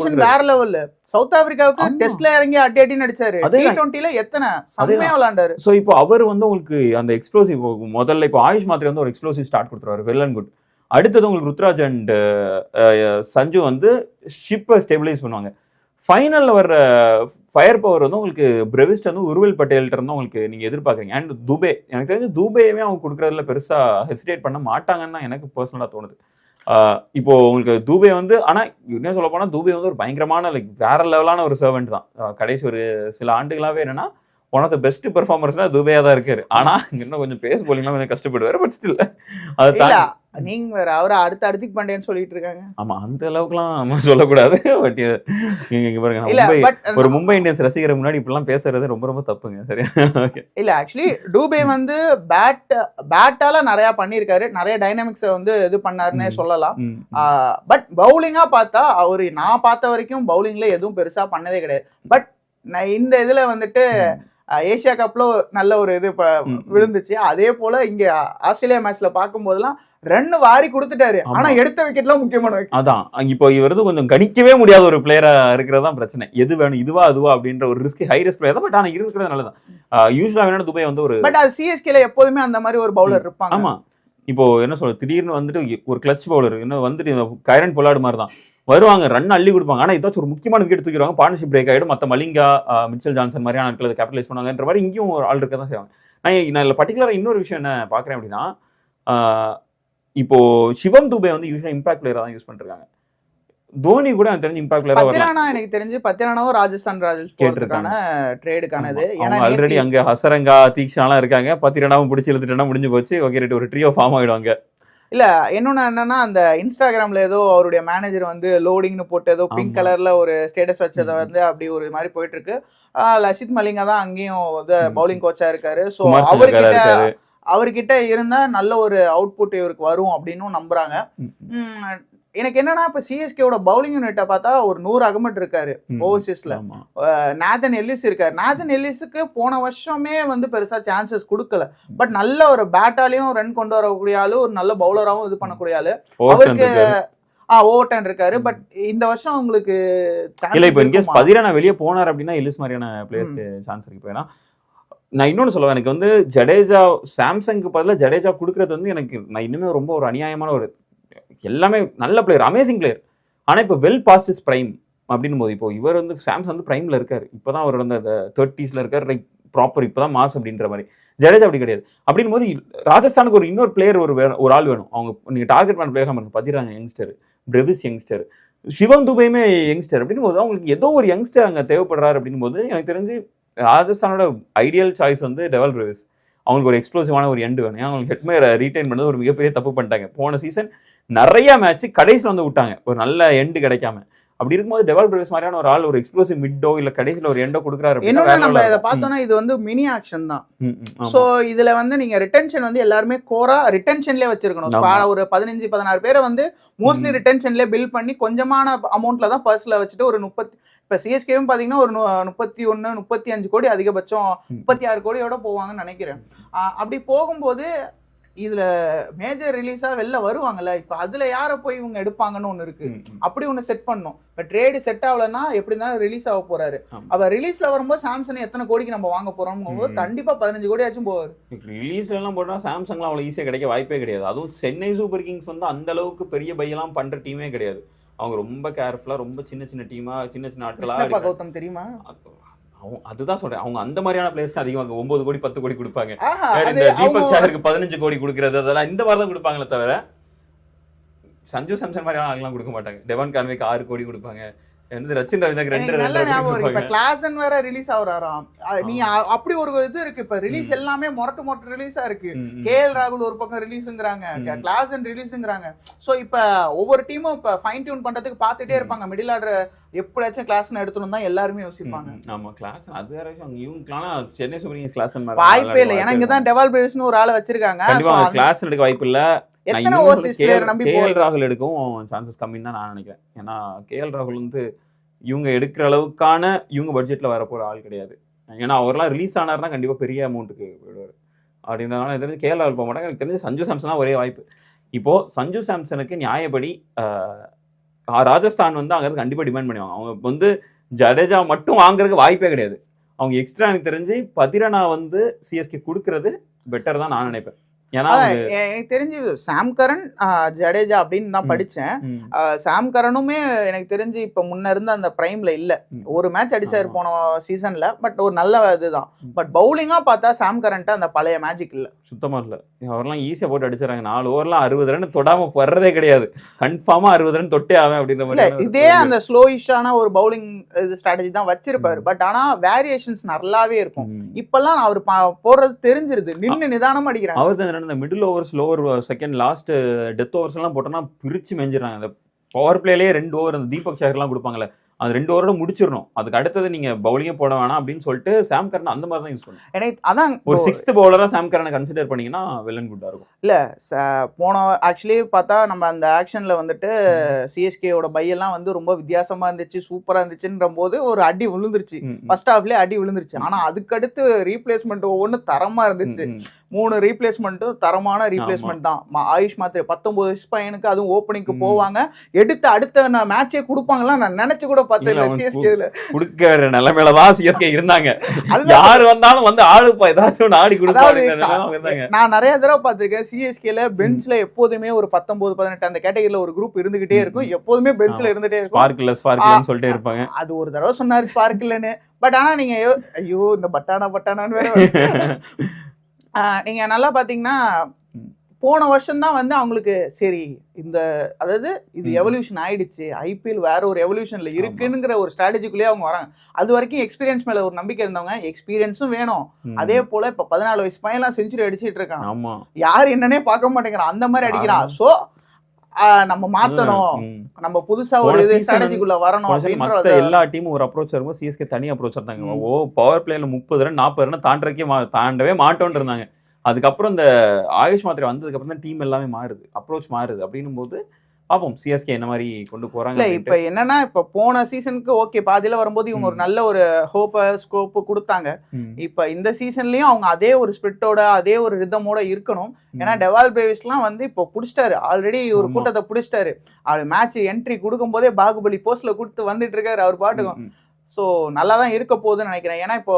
கொடுக்குறாரு. வேற லெவல்ல சவுத் ஆப்பிரிக்காவுக்கு. டெஸ்ட்ல இறங்கி அடி அடி நடிச்சாரு. டி. டுவெண்ட்டில எத்தனை? செம்மையா விளையாண்டாரு. ஸோ இப்போ அவர் வந்து உங்களுக்கு அந்த எக்ஸ்ப்ளோசிவ் முதல்ல இப்போ ஆயுஷ் மாத்திரை வந்து ஒரு எக்ஸ்ப்ளோசிவ் ஸ்டார்ட் கொடுத்துருவாரு. வெல் அண்ட் குட் அடுத்தது உங்களுக்கு ருத்ராஜ் அண்ட் சஞ்சு வந்து ஷிப்பை ஸ்டெபிலைஸ் பண்ணுவாங்க. ஃபைனலில் வர்ற ஃபயர் பவர் வந்து உங்களுக்கு பிரவிஸ்ட் வந்து உருவல் பட்டேல்கிட்ட இருந்து உங்களுக்கு நீங்கள் எதிர்பார்க்குறீங்க. அண்ட் துபே எனக்கு தெரிஞ்சு துபேயுமே அவங்க கொடுக்குறதுல பெருசாக ஹெசிடேட் பண்ண மாட்டாங்கன்னு தான் எனக்கு பர்சனலாக தோணுது. ஆஹ் இப்போ உங்களுக்கு தூபே வந்து ஆனால் என்ன சொல்ல போனால் தூபே வந்து ஒரு பயங்கரமான லைக் வேற லெவலான ஒரு சர்வெண்ட் தான். கடைசி ஒரு சில ஆண்டுகளாகவே என்னன்னா ஒன் ஆஃப் த பெஸ்ட் பெர்ஃபார்மர்ஸ்னா துபேயா தான் இருக்காரு. ஆனா இன்னும் கொஞ்சம் பேஸ் போலிங்லாம் கொஞ்சம் கஷ்டப்படுவார் பட் ஸ்டில் அது நீங்க வேற அவரை அடுத்த அடுத்துக்கு பாண்டியன்னு சொல்லிட்டு இருக்காங்க ஆமா அந்த அளவுக்குலாம் சொல்லக்கூடாது. பட் இங்க இங்க பாருங்க நான் ஒரு மும்பை இந்தியன்ஸ் ரசிகர் முன்னாடி இப்படிலாம் பேசுறது ரொம்ப ரொம்ப தப்புங்க. சரியா? இல்ல ஆக்சுவலி டூபே வந்து பேட் பேட்டால நிறைய பண்ணிருக்காரு நிறைய டைனமிக்ஸ் வந்து இது பண்ணாருன்னே. சொல்லலாம். பட் பவுலிங்கா பார்த்தா அவரு நான் பார்த்த வரைக்கும் பவுலிங்ல எதுவும் பெருசா பண்ணதே கிடையாது. பட் இந்த இதுல வந்துட்டு ஏசியா கப்ல நல்ல ஒரு இது. விழுந்துச்சு. அதே போல இங்க ஆஸ்திரேலியா மேட்ச்ல பார்க்கும்போதெல்லாம் ரன் வாரி கொடுத்துட்டாரு. ஆனா எடுத்த விக்கெட்லாம் முக்கியமான wicket. அதான். அங்க இப்போ இவர் வந்து கொஞ்சம் கணிக்கவே முடியாத ஒரு பிளேயரா இருக்கிறது தான் பிரச்சனை. எது வேணும் இதுவா அதுவா அப்படின்ற ஒரு ரிஸ்க் ஹை ரிஸ்க் பிளேயர் தான். பட் ஆனா இருக்கிறது நல்லதான் யூஸ்வலா வேணும் துபை வந்து ஒரு பட் அது சிஎஸ்கேல எப்போதுமே அந்த மாதிரி ஒரு பவுலர் இருப்பாங்க. ஆமா. இப்போ என்ன சொல்ற திடீர்னு வந்துட்டு ஒரு கிளச் பவுலர் இன்னும் வந்துட்டு கைரன் பொல்லாடு மாதிரி தான். வருவாங்க ரன் அள்ளி கொடுப்பாங்க. ஆனா ஏதாச்சும் ஒரு முக்கியமான விக்கெட் தூக்கிடுவாங்க. பார்ட்னர்ஷிப் பிரேக் ஆயிடும். மத்த மலிங்கா மிச்சல் ஜான்சன் மாதிரியான ஆட்கள் கேபிட்டலைஸ் பண்ணுவாங்கன்ற மாதிரி இங்கேயும் ஒரு ஆள் இருக்க தான் செய்வாங்க. நான் நான் இதில் பர்டிகுலராக இன்னொரு விஷயம் என்ன பார்க்குறேன் அப்படின்னா இப்போ சிவம் துபே வந்து யூஸ்வலாக இம்பாக்ட் பிளேயராக தான் யூஸ் பண்ணிருக்காங்க. தோனி கூட எனக்கு தெரிஞ்சு இம்பாக்ட் பிளேயரா வரலாம் எனக்கு தெரிஞ்சு பத்திரானாவும் ராஜஸ்தான் ராயல்ஸ் போறதுக்கான ட்ரேடுக்கானது ஏன்னா ஆல்ரெடி அங்க ஹசரங்கா தீக்ஷாலாம் இருக்காங்க. பத்து ரனாவும் பிடிச்சி இழுத்துட்டா முடிஞ்சு போச்சு. ஓகே ரைட் ஒரு ட்ரியோ ஃபார்ம் ஆயிடுவாங்க இல்ல இன்னொன்னு என்னன்னா அந்த இன்ஸ்டாகிராம்ல ஏதோ அவருடைய மேனேஜர் வந்து லோடிங்னு போட்டு ஏதோ பிங்க். கலர்ல ஒரு ஸ்டேட்டஸ் வச்சதை. வந்து அப்படி ஒரு மாதிரி போயிட்டு இருக்கு. லசித் மலிங்கா தான் அங்கேயும். பவுலிங் கோச்சா இருக்காரு. சங்கர் அவர்கிட்ட அவர்கிட்ட இருந்தா நல்ல ஒரு அவுட்புட் இவருக்கு வரும் அப்படின்னு நம்புறாங்க. எனக்கு என்னன்னா இப்ப சிஎஸ்கேவோட பவுலிங் யூனிட்டை பார்த்தா ஒரு நூறு அகமட் இருக்காரு. ஓவர்சீஸ்ல. நாதன் எல்லிஸ் இருக்காரு. நாதன் எல்லிஸுக்கு போன வருஷமே வந்து பெருசா சான்சஸ் கொடுக்கல. பட் நல்ல ஒரு பேட்டாலையும் ரன் கொண்டு வரக்கூடிய ஆளு ஒரு நல்ல பவுலராகவும் இது பண்ணக்கூடிய ஆளு. அவருக்கு. ஆ ஓவர்டன் இருக்காரு. பட் இந்த வருஷம் உங்களுக்கு இல்ல இப்போ இன்கேஸ்? பதிரானா வெளியே போனார் அப்படின்னா எலிஸ் மாதிரியான பிளேயருக்கு சான்ஸ் இருக்கு. ஏன்னா நான் இன்னொன்று சொல்லுவேன் எனக்கு வந்து ஜடேஜா சாம்சங்க்கு பதிலாக ஜடேஜா கொடுக்குறது வந்து எனக்கு நான் இன்னுமே ரொம்ப ஒரு அநியாயமான ஒரு எல்லாமே நல்ல பிளேயர் அமேசிங் பிளேயர் ஆனால் இப்போ வெல் பாஸ்ட் இஸ் பிரைம் அப்படின்னும் போது இப்போ இவர் வந்து சாம்சங் வந்து பிரைமில் இருக்கார். இப்போ தான் அவர் வந்து அந்த தேர்ட்டிஸில் இருக்கார் லைக் ப்ராப்பர் இப்போ தான் மாஸ் அப்படின்ற மாதிரி. ஜடேஜா அப்படி கிடையாது. அப்படின் போது ராஜஸ்தானுக்கு ஒரு இன்னொரு பிளேயர் ஒரு வேணும் ஒரு ஆள் வேணும். அவங்க நீங்கள் டார்கெட் பண்ண பிளேயர் நம்ம Pathirana youngster Brevis youngster Shivam துபையுமே youngster அப்படின்னு போது அவங்களுக்கு ஏதோ ஒரு யங்ஸ்டர் அங்கே தேவைப்படுறாரு அப்படின்னும் போது எனக்கு தெரிஞ்சு ராஜஸ்தானோட ஐடியல் சாய்ஸ் வந்து டெவல் பிரெவிஸ் அவங்களுக்கு ஒரு எக்ஸ்ப்ளோசிவான ஒரு எண்டு வேணும். ஏன்னா அவங்களுக்கு ஹெட்மேரை ரீட்டைன் பண்ணது ஒரு மிகப்பெரிய தப்பு பண்ணிட்டாங்க. போன சீசன் நிறைய மேட்ச் கடைசியில் வந்து விட்டாங்க. ஒரு நல்ல எண்டு கிடைக்காம. அப்படி இருக்கும்போது டெவல் பிரெவிஸ் மாதிரியான ஒரு ஆள் ஒரு எக்ஸ்ப்ளோசிவ் மிட்டோ இல்ல கடைசியில் ஒரு எண்டோ கொடுக்குறாரு வேற நம்ம இதை. பார்த்தோம்னா இது வந்து மினி ஆக்ஷன் தான். சோ இதுல வந்து நீங்க ரிட்டென்ஷன் வந்து எல்லாருமே கோரா ரிட்டென்ஷன்லயே வச்சிருக்கணும் ஒரு பதினஞ்சு பதினாறு பேரை வந்து மோஸ்ட்லி. ரிட்டென்ஷன்லயே பில் பண்ணி கொஞ்சமான அமௌண்ட்ல தான் பர்ஸ்ல வச்சுட்டு ஒரு முப்பத்தி இப்ப சிஎஸ்கேவும் பாத்தீங்கன்னா ஒரு முப்பத்தி ஒன்னு முப்பத்தி அஞ்சு கோடி அதிகபட்சம். முப்பத்தி ஆறு கோடியோட போவாங்கன்னு நினைக்கிறேன் அப்படி போகும்போது இதுல மேஜர் ரிலீஸா வெளில வருவாங்கல்ல இப்ப அதுல யார போய் இவங்க எடுப்பாங்கன்னு ஒண்ணு இருக்கு. அப்படி ஒண்ணு செட் பண்ணும் இப்ப ட்ரேடு செட் ஆகலன்னா எப்படி இருந்தாலும் ரிலீஸ் ஆக போறாரு. அப்ப ரிலீஸ்ல வரும்போது சாம்சங் எத்தனை கோடிக்கு நம்ம வாங்க போறோம். கண்டிப்பா பதினஞ்சு கோடி ஆச்சும் போவாரு ரிலீஸ் எல்லாம் போட்டா சாம்சங்லாம் அவ்வளவு ஈஸியா கிடைக்க வாய்ப்பே கிடையாது அதுவும் சென்னை சூப்பர் கிங்ஸ் வந்து அந்த அளவுக்கு பெரிய பையெல்லாம் பண்ற டீமே கிடையாது அவங்க ரொம்ப கேர்ஃபுல்லா ரொம்ப சின்ன சின்ன டீமா சின்ன சின்ன ஆட்களா. கௌதம் தெரியுமா அவங்க அதுதான் சொல்றேன். அவங்க அந்த மாதிரியான பிளேயர்ஸ் அதிகமாக ஒன்பது கோடி பத்து கோடி கொடுப்பாங்க. இந்த தீபக் சேகருக்கு பதினஞ்சு கோடி கொடுக்கறது அதெல்லாம் இந்த மாதிரி தான் கொடுப்பாங்களே தவிர சஞ்சு சாம்சன் மாதிரியான ஆளுங்கலாம் கொடுக்க மாட்டாங்க. டெவன் கான்வேக்கு ஆறு கோடி கொடுப்பாங்க. வந்து ரச்சின் ரவீந்திரக்கு ரெண்டு நல்ல ஞாபகம் இருக்கு. இப்ப கிளாசன் வேற ரிலீஸ் ஆகுறாராம். நீ அப்படி ஒரு இது இருக்கு. இப்ப ரிலீஸ். எல்லாமே மொரட்டு மொரட்டு ரிலீஸா இருக்கு. கே எல் ராகுல் ஒரு பக்கம் ரிலீஸ்ங்கிறாங்க. கிளாசன் ரிலீஸ்ங்கிறாங்க சோ இப்ப ஒவ்வொரு டீமும் இப்ப ஃபைன் டியூன் பண்றதுக்கு பார்த்துட்டே ம். இருப்பாங்க. மிடில் ஆர்டர் எப்படியாச்சும் கிளாஸ் எடுத்துணும் தான் எல்லாருமே யோசிப்பாங்க. ஆமா கிளாஸ் அது வேற விஷயம். இவங்களுக்குலாம் சென்னை சூப்பர் கிங்ஸ் கிளாஸ் வாய்ப்பே இல்லை. ஏன்னா இங்கதான் டெவால் பிரேவ்ஸ்னு ஒரு ஆளை வச்சிருக்காங்க. கிளாஸ் எடுக்க வாய்ப்பு இல்ல. எத்தனை ஓவர்சீஸ் பிளேயர் நம்பி கேஎல் ராகுல் எடுக்கவும் சான்சஸ் கம்மின்னு தான் நான் நினைக்கிறேன். ஏன்னா கேஎல் ராகுல் வந்து இவங்க எடுக்கிற அளவுக்கான இவங்க பட்ஜெட்ல வர போற ஆள் கிடையாது. ஏன்னா அவர்லாம் ரிலீஸ் ஆனார்னா கண்டிப்பா பெரிய அமௌண்ட்டுக்கு போயிடுவார். அப்படின்றதுனால எனக்கு தெரிஞ்சு கேஎல் ராகுல் போக மாட்டாங்க. எனக்கு தெரிஞ்சு சஞ்சு சாம்சன் தான் ஒரே வாய்ப்பு. இப்போ சஞ்சு சாம்சனுக்கு நியாயப்படி ராஜஸ்தான் வந்து அங்க இருந்து கண்டிப்பா டிமாண்ட் பண்ணுவாங்க. அவங்க வந்து ஜடேஜா மட்டும் வாங்குறதுக்கு வாய்ப்பே கிடையாது. அவங்க எக்ஸ்ட்ரா எனக்கு தெரிஞ்சு பதிரனா வந்து சிஎஸ்கே கொடுக்கறது பெட்டர் தான் நான் நினைப்பேன். ஏன்னா எனக்கு தெரிஞ்சு சாம் கரன் ஆஹ், ஜடேஜா அப்படின்னு தான். படிச்சேன் சாம் கரனுமே எனக்கு தெரிஞ்சு இப்ப முன்ன இருந்த அந்த பிரைம்ல இல்ல. ஒரு மேட்ச் அடிச்சாரு. போன சீசன்ல பட் ஒரு நல்ல இதுதான். பட் பவுலிங்கா பார்த்தா சாம் கரன்ட்ட அந்த பழைய மேஜிக் இல்ல சுத்தமா இல்ல அவர்லாம் ஈஸியா போட்டு அடிச்சிடறாங்க நாலு ஓவர்லாம் அறுபது ரன் தொடாம வர்றதே கிடையாது கன்ஃபார்மா அறுபது ரன் தொட்டே ஆவேன் அப்படின்ற மாதிரி இதே அந்த ஸ்லோயிஷான ஒரு பவுலிங் இது ஸ்ட்ராட்டஜி தான் வச்சிருப்பாரு. பட் ஆனா வேரியேஷன்ஸ் நல்லாவே இருக்கும். இப்பெல்லாம் அவர் போடுறது தெரிஞ்சிருது நின்னு நிதானமா அடிக்கிறாங்க அவர் இந்த middle overs lower second last death overs எல்லாம் போட்டோம்னா பிரிச்சு மேஞ்சிடறாங்க. அந்த பவர் பிளேலயே ரெண்டு ஓவர் அந்த தீபக் சேகர்லாம் கொடுப்பாங்கல்ல அது ரெண்டு ஓவரோட முடிச்சிடணும். அதுக்கு அடுத்தது நீங்க பவுலிங்கே போட வேணாம் அப்படின்னு சொல்லிட்டு சாம் கரன் அந்த மாதிரி தான் யூஸ் பண்ணும் எனக்கு அதான் ஒரு சிக்ஸ்த் பவுலரா சாம் கரனை கன்சிடர் பண்ணீங்கன்னா வெல் அண்ட் குட்டா இருக்கும். இல்ல போன ஆக்சுவலி பார்த்தா நம்ம அந்த ஆக்ஷன்ல வந்துட்டு சிஎஸ்கேயோட பையெல்லாம் வந்து ரொம்ப வித்தியாசமா இருந்துச்சு சூப்பரா இருந்துச்சுன்ற போது ஒரு அடி விழுந்துருச்சு. ஃபர்ஸ்ட் ஹாஃப்லயே அடி விழுந்துருச்சு. ஆனா அதுக்கடுத்து ரீப்ளேஸ்மெண்ட் ஒவ்வொன்றும் தரமா இருந்துச்சு. மூணு ரீப்ளேஸ்மெண்ட்டும் தரமான ரீப்ளேஸ்மெண்ட் தான். ஆயுஷ் மாத்திரை பத்தொன்பது வயசு பையனுக்கு அதுவும் ஓப்பனிங்க்கு. போவாங்க. எடுத்து அடுத்த மேட்சே கொடுப்பாங்களா நான் நினைச்சு கூட இல்ல, பார்த்தேன் சிஎஸ்கேல குடுக்கிற நிலைமையில தான் சிஎஸ்கே இருந்தாங்க. யாரு வந்தாலும் வந்து ஆளுப்பா ஏதாச்சும் ஆடி இருந்தாங்க நான் நிறைய தடவை பார்த்திருக்கேன். சிஎஸ்கேல பெஞ்ச்ல எப்போதுமே ஒரு பத்தொன்பது பதினெட்டு அந்த கேட்டகரியில ஒரு குரூப் இருந்துகிட்டே இருக்கும். எப்போதுமே பெஞ்ச்ல. இருந்துட்டே இருக்கும். ஸ்பார்க்கில் ஸ்பார்க்கில்னு சொல்லிட்டே இருப்பாங்க. அது ஒரு தடவை சொன்னாரு ஸ்பார்க்கில்னு பட் ஆனா நீங்க ஐயோ இந்த பட்டானா பட்டானான்னு வேற வருது. ஆஹ் நீங்க நல்லா பாத்தீங்கன்னா போன வருஷம் தான் வந்து அவங்களுக்கு சரி இந்த அதாவது இது. எவல்யூஷன் ஆயிடுச்சு. ஐபிஎல் வேற ஒரு எவல்யூஷன்ல இருக்குங்கிற ஒரு ஸ்ட்ராட்டஜிக்குள்ளேயே அவங்க வராங்க. அது வரைக்கும் எக்ஸ்பீரியன்ஸ் மேல ஒரு நம்பிக்கை இருந்தவங்க எக்ஸ்பீரியன்ஸும் வேணும். அதே போல இப்ப பதினாலு வயசு பையன்லாம் செஞ்சுரி அடிச்சிட்டு இருக்கான். யார் என்னன்னே பார்க்க மாட்டேங்கிறான். அந்த மாதிரி அடிக்கிறான். சோ நம்ம மாத்தணும். நம்ம புதுசா ஒரு ஸ்ட்ராட்டஜிக்குள்ள வரணும் மத்த எல்லா டீமும் ஒரு அப்ரோச் வரும்போது சிஎஸ்கே தனி அப்ரோச் இருந்தாங்க. ஓ பவர் பிளேல முப்பது ரன் நாற்பது ரன் தாண்டறக்கே தாண்டவே மாட்டோம்னு இருந்தாங்க. அதுக்கப்புறம் இந்த ஆயுஷ் மாத்திரை வந்ததுக்கு அப்புறம் தான் டீம் எல்லாமே மாறுது. அப்ரோச் மாறுது. அப்படின்னும் போது பார்ப்போம் சிஎஸ்கே என்ன மாதிரி கொண்டு போறாங்க இல்ல. இப்ப என்னன்னா இப்ப போன சீசனுக்கு ஓகே பாதியில வரும்போது இவங்க ஒரு. நல்ல ஒரு ஹோப்ப ஸ்கோப் கொடுத்தாங்க. இப்ப இந்த சீசன்லயும் அவங்க அதே ஒரு ஸ்பிரிட்டோட அதே ஒரு ரிதமோட இருக்கணும் ஏன்னா. டெவால் பிரேவிஸ்லாம் வந்து இப்போ புடிச்சிட்டாரு ஆல்ரெடி ஒரு. கூட்டத்தை புடிச்சிட்டாரு அவர் மேட்ச் என்ட்ரி கொடுக்கும் போதே பாகுபலி போஸ்ட்ல கொடுத்து வந்துட்டு இருக்காரு அவர் பாட்டுக்கும். ஸோ நல்லா தான் இருக்க போகுதுன்னு நினைக்கிறேன் ஏன்னா இப்போ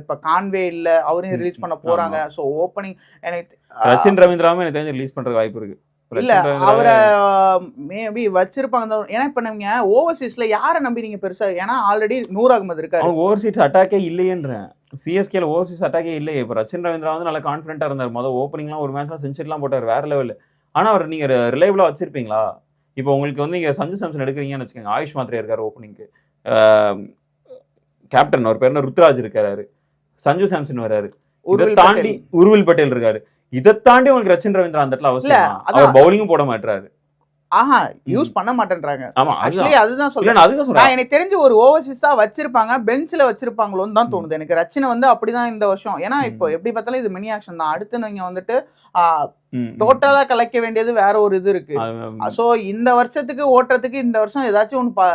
இப்போ கான்வே இல்ல அவரையும் ரிலீஸ் பண்ண போறாங்க ஸோ ஓப்பனிங் எனக்கு ரச்சின் ரவீந்திராவும் எனக்கு தெரிஞ்சு ரிலீஸ் பண்ற வாய்ப்பு இருக்கு இல்ல அவரை மேபி வச்சிருப்பாங்க. ஏன்னா இப்ப நீங்க ஓவர்சீஸ்ல யாரை நம்பி நீங்க பெருசா ஏன்னா ஆல்ரெடி நூர் அகமது இருக்காரு. ஓவர்சீஸ் அட்டாக்கே இல்லையேன்றேன். சிஎஸ்கேல ஓவர்சீஸ் அட்டாக்கே இல்லையே. இப்போ ரச்சின் ரவீந்திரா வந்து நல்லா கான்ஃபிடென்ட்டா இருந்தார். மொதல் ஓப்பனிங்லாம் ஒரு மேட்ச்லாம் செஞ்சுரிலாம் போட்டார் வேற லெவல் ஆனா அவர் நீங்க ரிலையபிளா வச்சிருப்பீங்களா? இப்போ உங்களுக்கு வந்து நீங்க சஞ்சு சாம்சன் எடுக்கிறீங்கன்னு வச்சுக்கோங்க. ஆயுஷ் மாத்திரை இருக்காரு ஓப்பனிங்க்கு கேப்டன் அவர் பேர் ருத்ராஜ் இருக்காரு. சஞ்சு சாம்சன் வராரு இதை தாண்டி. உருவில் பட்டேல் இருக்காரு. இதை தாண்டி உங்களுக்கு ரச்சின் ரவீந்திரா அந்த இடத்துல அவசியம். அவர் பவுலிங்கும் போட மாட்டாரு ஆஹா யூஸ் பண்ண மாட்டேன்றாங்க. ஆக்சுவலி அதுதான். சொல்றேன். அதுதான் எனக்கு தெரிஞ்சு ஒரு ஓவர்சீஸா வச்சிருப்பாங்க பெஞ்ச்ல வச்சிருப்பாங்களோன்னு தான் தோணுது எனக்கு. ரச்சினை வந்து அப்படிதான் இந்த வருஷம். ஏன்னா இப்போ. எப்படி பார்த்தாலும் இது மினி ஆக்ஷன் தான். அடுத்து நீங்க வந்துட்டு. டோட்டலா கலைக்க வேண்டியது வேற ஒரு இது இருக்கு. சோ இந்த வருஷத்துக்கு ஓட்டுறதுக்கு இந்த வருஷம் ஏதாச்சும் ஒன்று.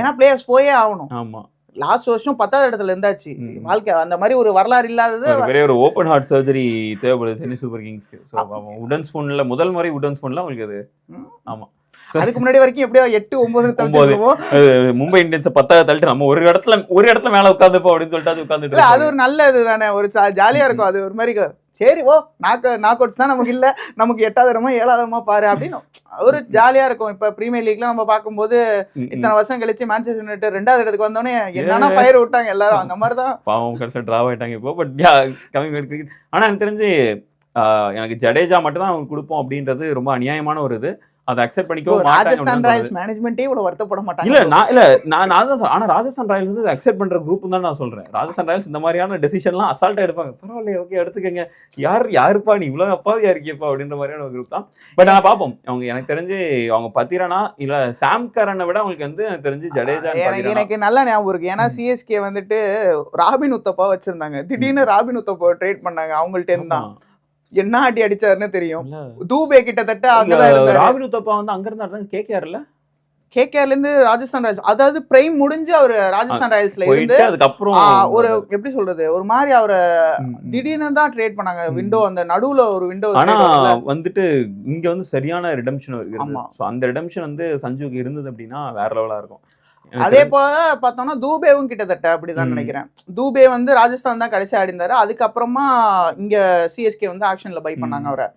ஏன்னா பிளேயர்ஸ் போயே ஆகணும். ஆமா. லாஸ்ட் வருஷம் பத்தாவது இடத்துல இருந்தாச்சு. வாழ்க்கை அந்த மாதிரி ஒரு வரலாறு இல்லாதது பெரிய ஒரு ஓப்பன் ஹார்ட் சர்ஜரி தேவைப்படுது சென்னை சூப்பர் கிங்ஸ்க்கு ஸோ உடன் ஸ்பூன்ல முதல் முறை உடன் ஸ்பூன்ல உங்களுக்கு அது. ஆமா. அதுக்கு முன்னாடி வரைக்கும் எப்படியோ எட்டு ஒன்பது ஒன்பது. மும்பை இந்தியன்ஸ் பத்தாவது தள்ளிட்டு நம்ம ஒரு இடத்துல ஒரு இடத்துல மேல உட்காந்துப்போம் அப்படின்னு சொல்லிட்டு அது உட்காந்துட்டு அது ஒரு நல்ல இது தானே ஒரு ஜாலியா இருக்கும். அது ஒரு மாதிரி சரி ஓ நாக்கு நாக் அவுட்ஸ் தான் நமக்கு இல்ல. நமக்கு எட்டாவது இடமா ஏழாவது இடமா பாரு அப்படின்னு. ஒரு ஜாலியா இருக்கும். இப்ப பிரீமியர் லீக்ல நம்ம பார்க்கும்போது. இத்தனை வருஷம் கழிச்சு மேன்செஸ்டர் யுனைடெட் ரெண்டாவது இடத்துக்கு வந்தோடனே என்னன்னா பயிர் விட்டாங்க எல்லாரும். அந்த மாதிரி தான் பாவம் கடைசியில் டிராவ் ஆயிட்டாங்க இப்போ பட் கமிங் கிரிக்கெட் ஆனா எனக்கு தெரிஞ்சு ஆஹ் எனக்கு ஜடேஜா மட்டும் தான் அவங்க கொடுப்போம் அப்படின்றது ரொம்ப அநியாயமான ஒரு இது. அதை அக்செப்ட் பண்ணிக்கோ ராஜஸ்தான் ராயல்ஸ் மேனேஜ்மெண்ட்டே இவ்வளவு வருத்தப்பட இல்ல மாட்டாங்க நான் இல்ல நான் நான் தான் ஆனா ராஜஸ்தான் ராயல்ஸ் வந்து அக்செப்ட் பண்ற குரூப் தான் நான் சொல்றேன். ராஜஸ்தான் ராயல்ஸ் இந்த மாதிரியான டெசிஷன்லாம் அசால்ட்டா எடுப்பாங்க. பரவாயில்ல ஓகே எடுத்துக்கங்க. யார் யாருப்பா நீ இவ்வளவு அப்பாவியா இருக்கியப்பா அப்படின்ற மாதிரியான ஒரு குரூப் தான். பட் நான் பார்ப்போம் அவங்க எனக்கு தெரிஞ்சு அவங்க பத்திரனா இல்ல சாம் கரனை விட அவங்களுக்கு வந்து எனக்கு தெரிஞ்சு ஜடேஜா எனக்கு நல்ல ஞாபகம் இருக்கு. ஏன்னா சிஎஸ்கே வந்துட்டு ராபின் உத்தப்பா வச்சிருந்தாங்க. திடீர்னு ராபின் உத்தப்பா ட்ரேட் பண்ணாங்க. அவங்கள்ட்ட இருந்து தான். என்ன அடி அடிச்சாருன்னு தெரியும். தூபே கிட்டத்தட்ட அங்கதான் ராபின் உத்தப்பா வந்து அங்க இருந்தா கேகேஆர்ல? கேகேஆர்ல இருந்து ராஜஸ்தான் ராயல்ஸ் அதாவது பிரைம் முடிஞ்சு அவரு ராஜஸ்தான் ராயல்ஸ்ல இருந்து அதுக்கப்புறம் ஒரு எப்படி சொல்றது? ஒரு மாதிரி அவரை. திடீர்னு தான் ட்ரேட் பண்ணாங்க. விண்டோ அந்த நடுவுல ஒரு விண்டோ ஆனா வந்துட்டு இங்க வந்து சரியான ரிடம்ஷன் இருக்கு அந்த ரிடம்ஷன் வந்து சஞ்சுக்கு இருந்தது அப்படின்னா வேற லெவலா இருக்கும். அதே போல பார்த்தோம்னா தூபேவும் கிட்டத்தட்ட அப்படிதான். நினைக்கிறேன். தூபே வந்து ராஜஸ்தான் தான் கடைசி ஆடி இருந்தாரு. அதுக்கப்புறமா இங்க சிஎஸ்கே வந்து ஆக்ஷன்ல பை பண்ணாங்க. அவரை.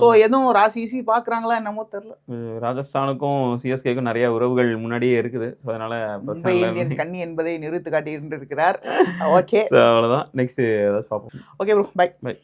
சோ எதுவும் ராசி ஈசி பாக்குறாங்களா என்னமோ தெரியல. ராஜஸ்தானுக்கும் சிஎஸ்கேக்கும் நிறைய உறவுகள் முன்னாடியே இருக்குது. ஸோ அதனால மும்பை இந்தியன் கண்ணி என்பதை நிறுத்து காட்டி இருக்கிறார் ஓகே அவ்வளவுதான். நெக்ஸ்ட் ஏதாச்சும் பார்ப்போம். Okay bro bye by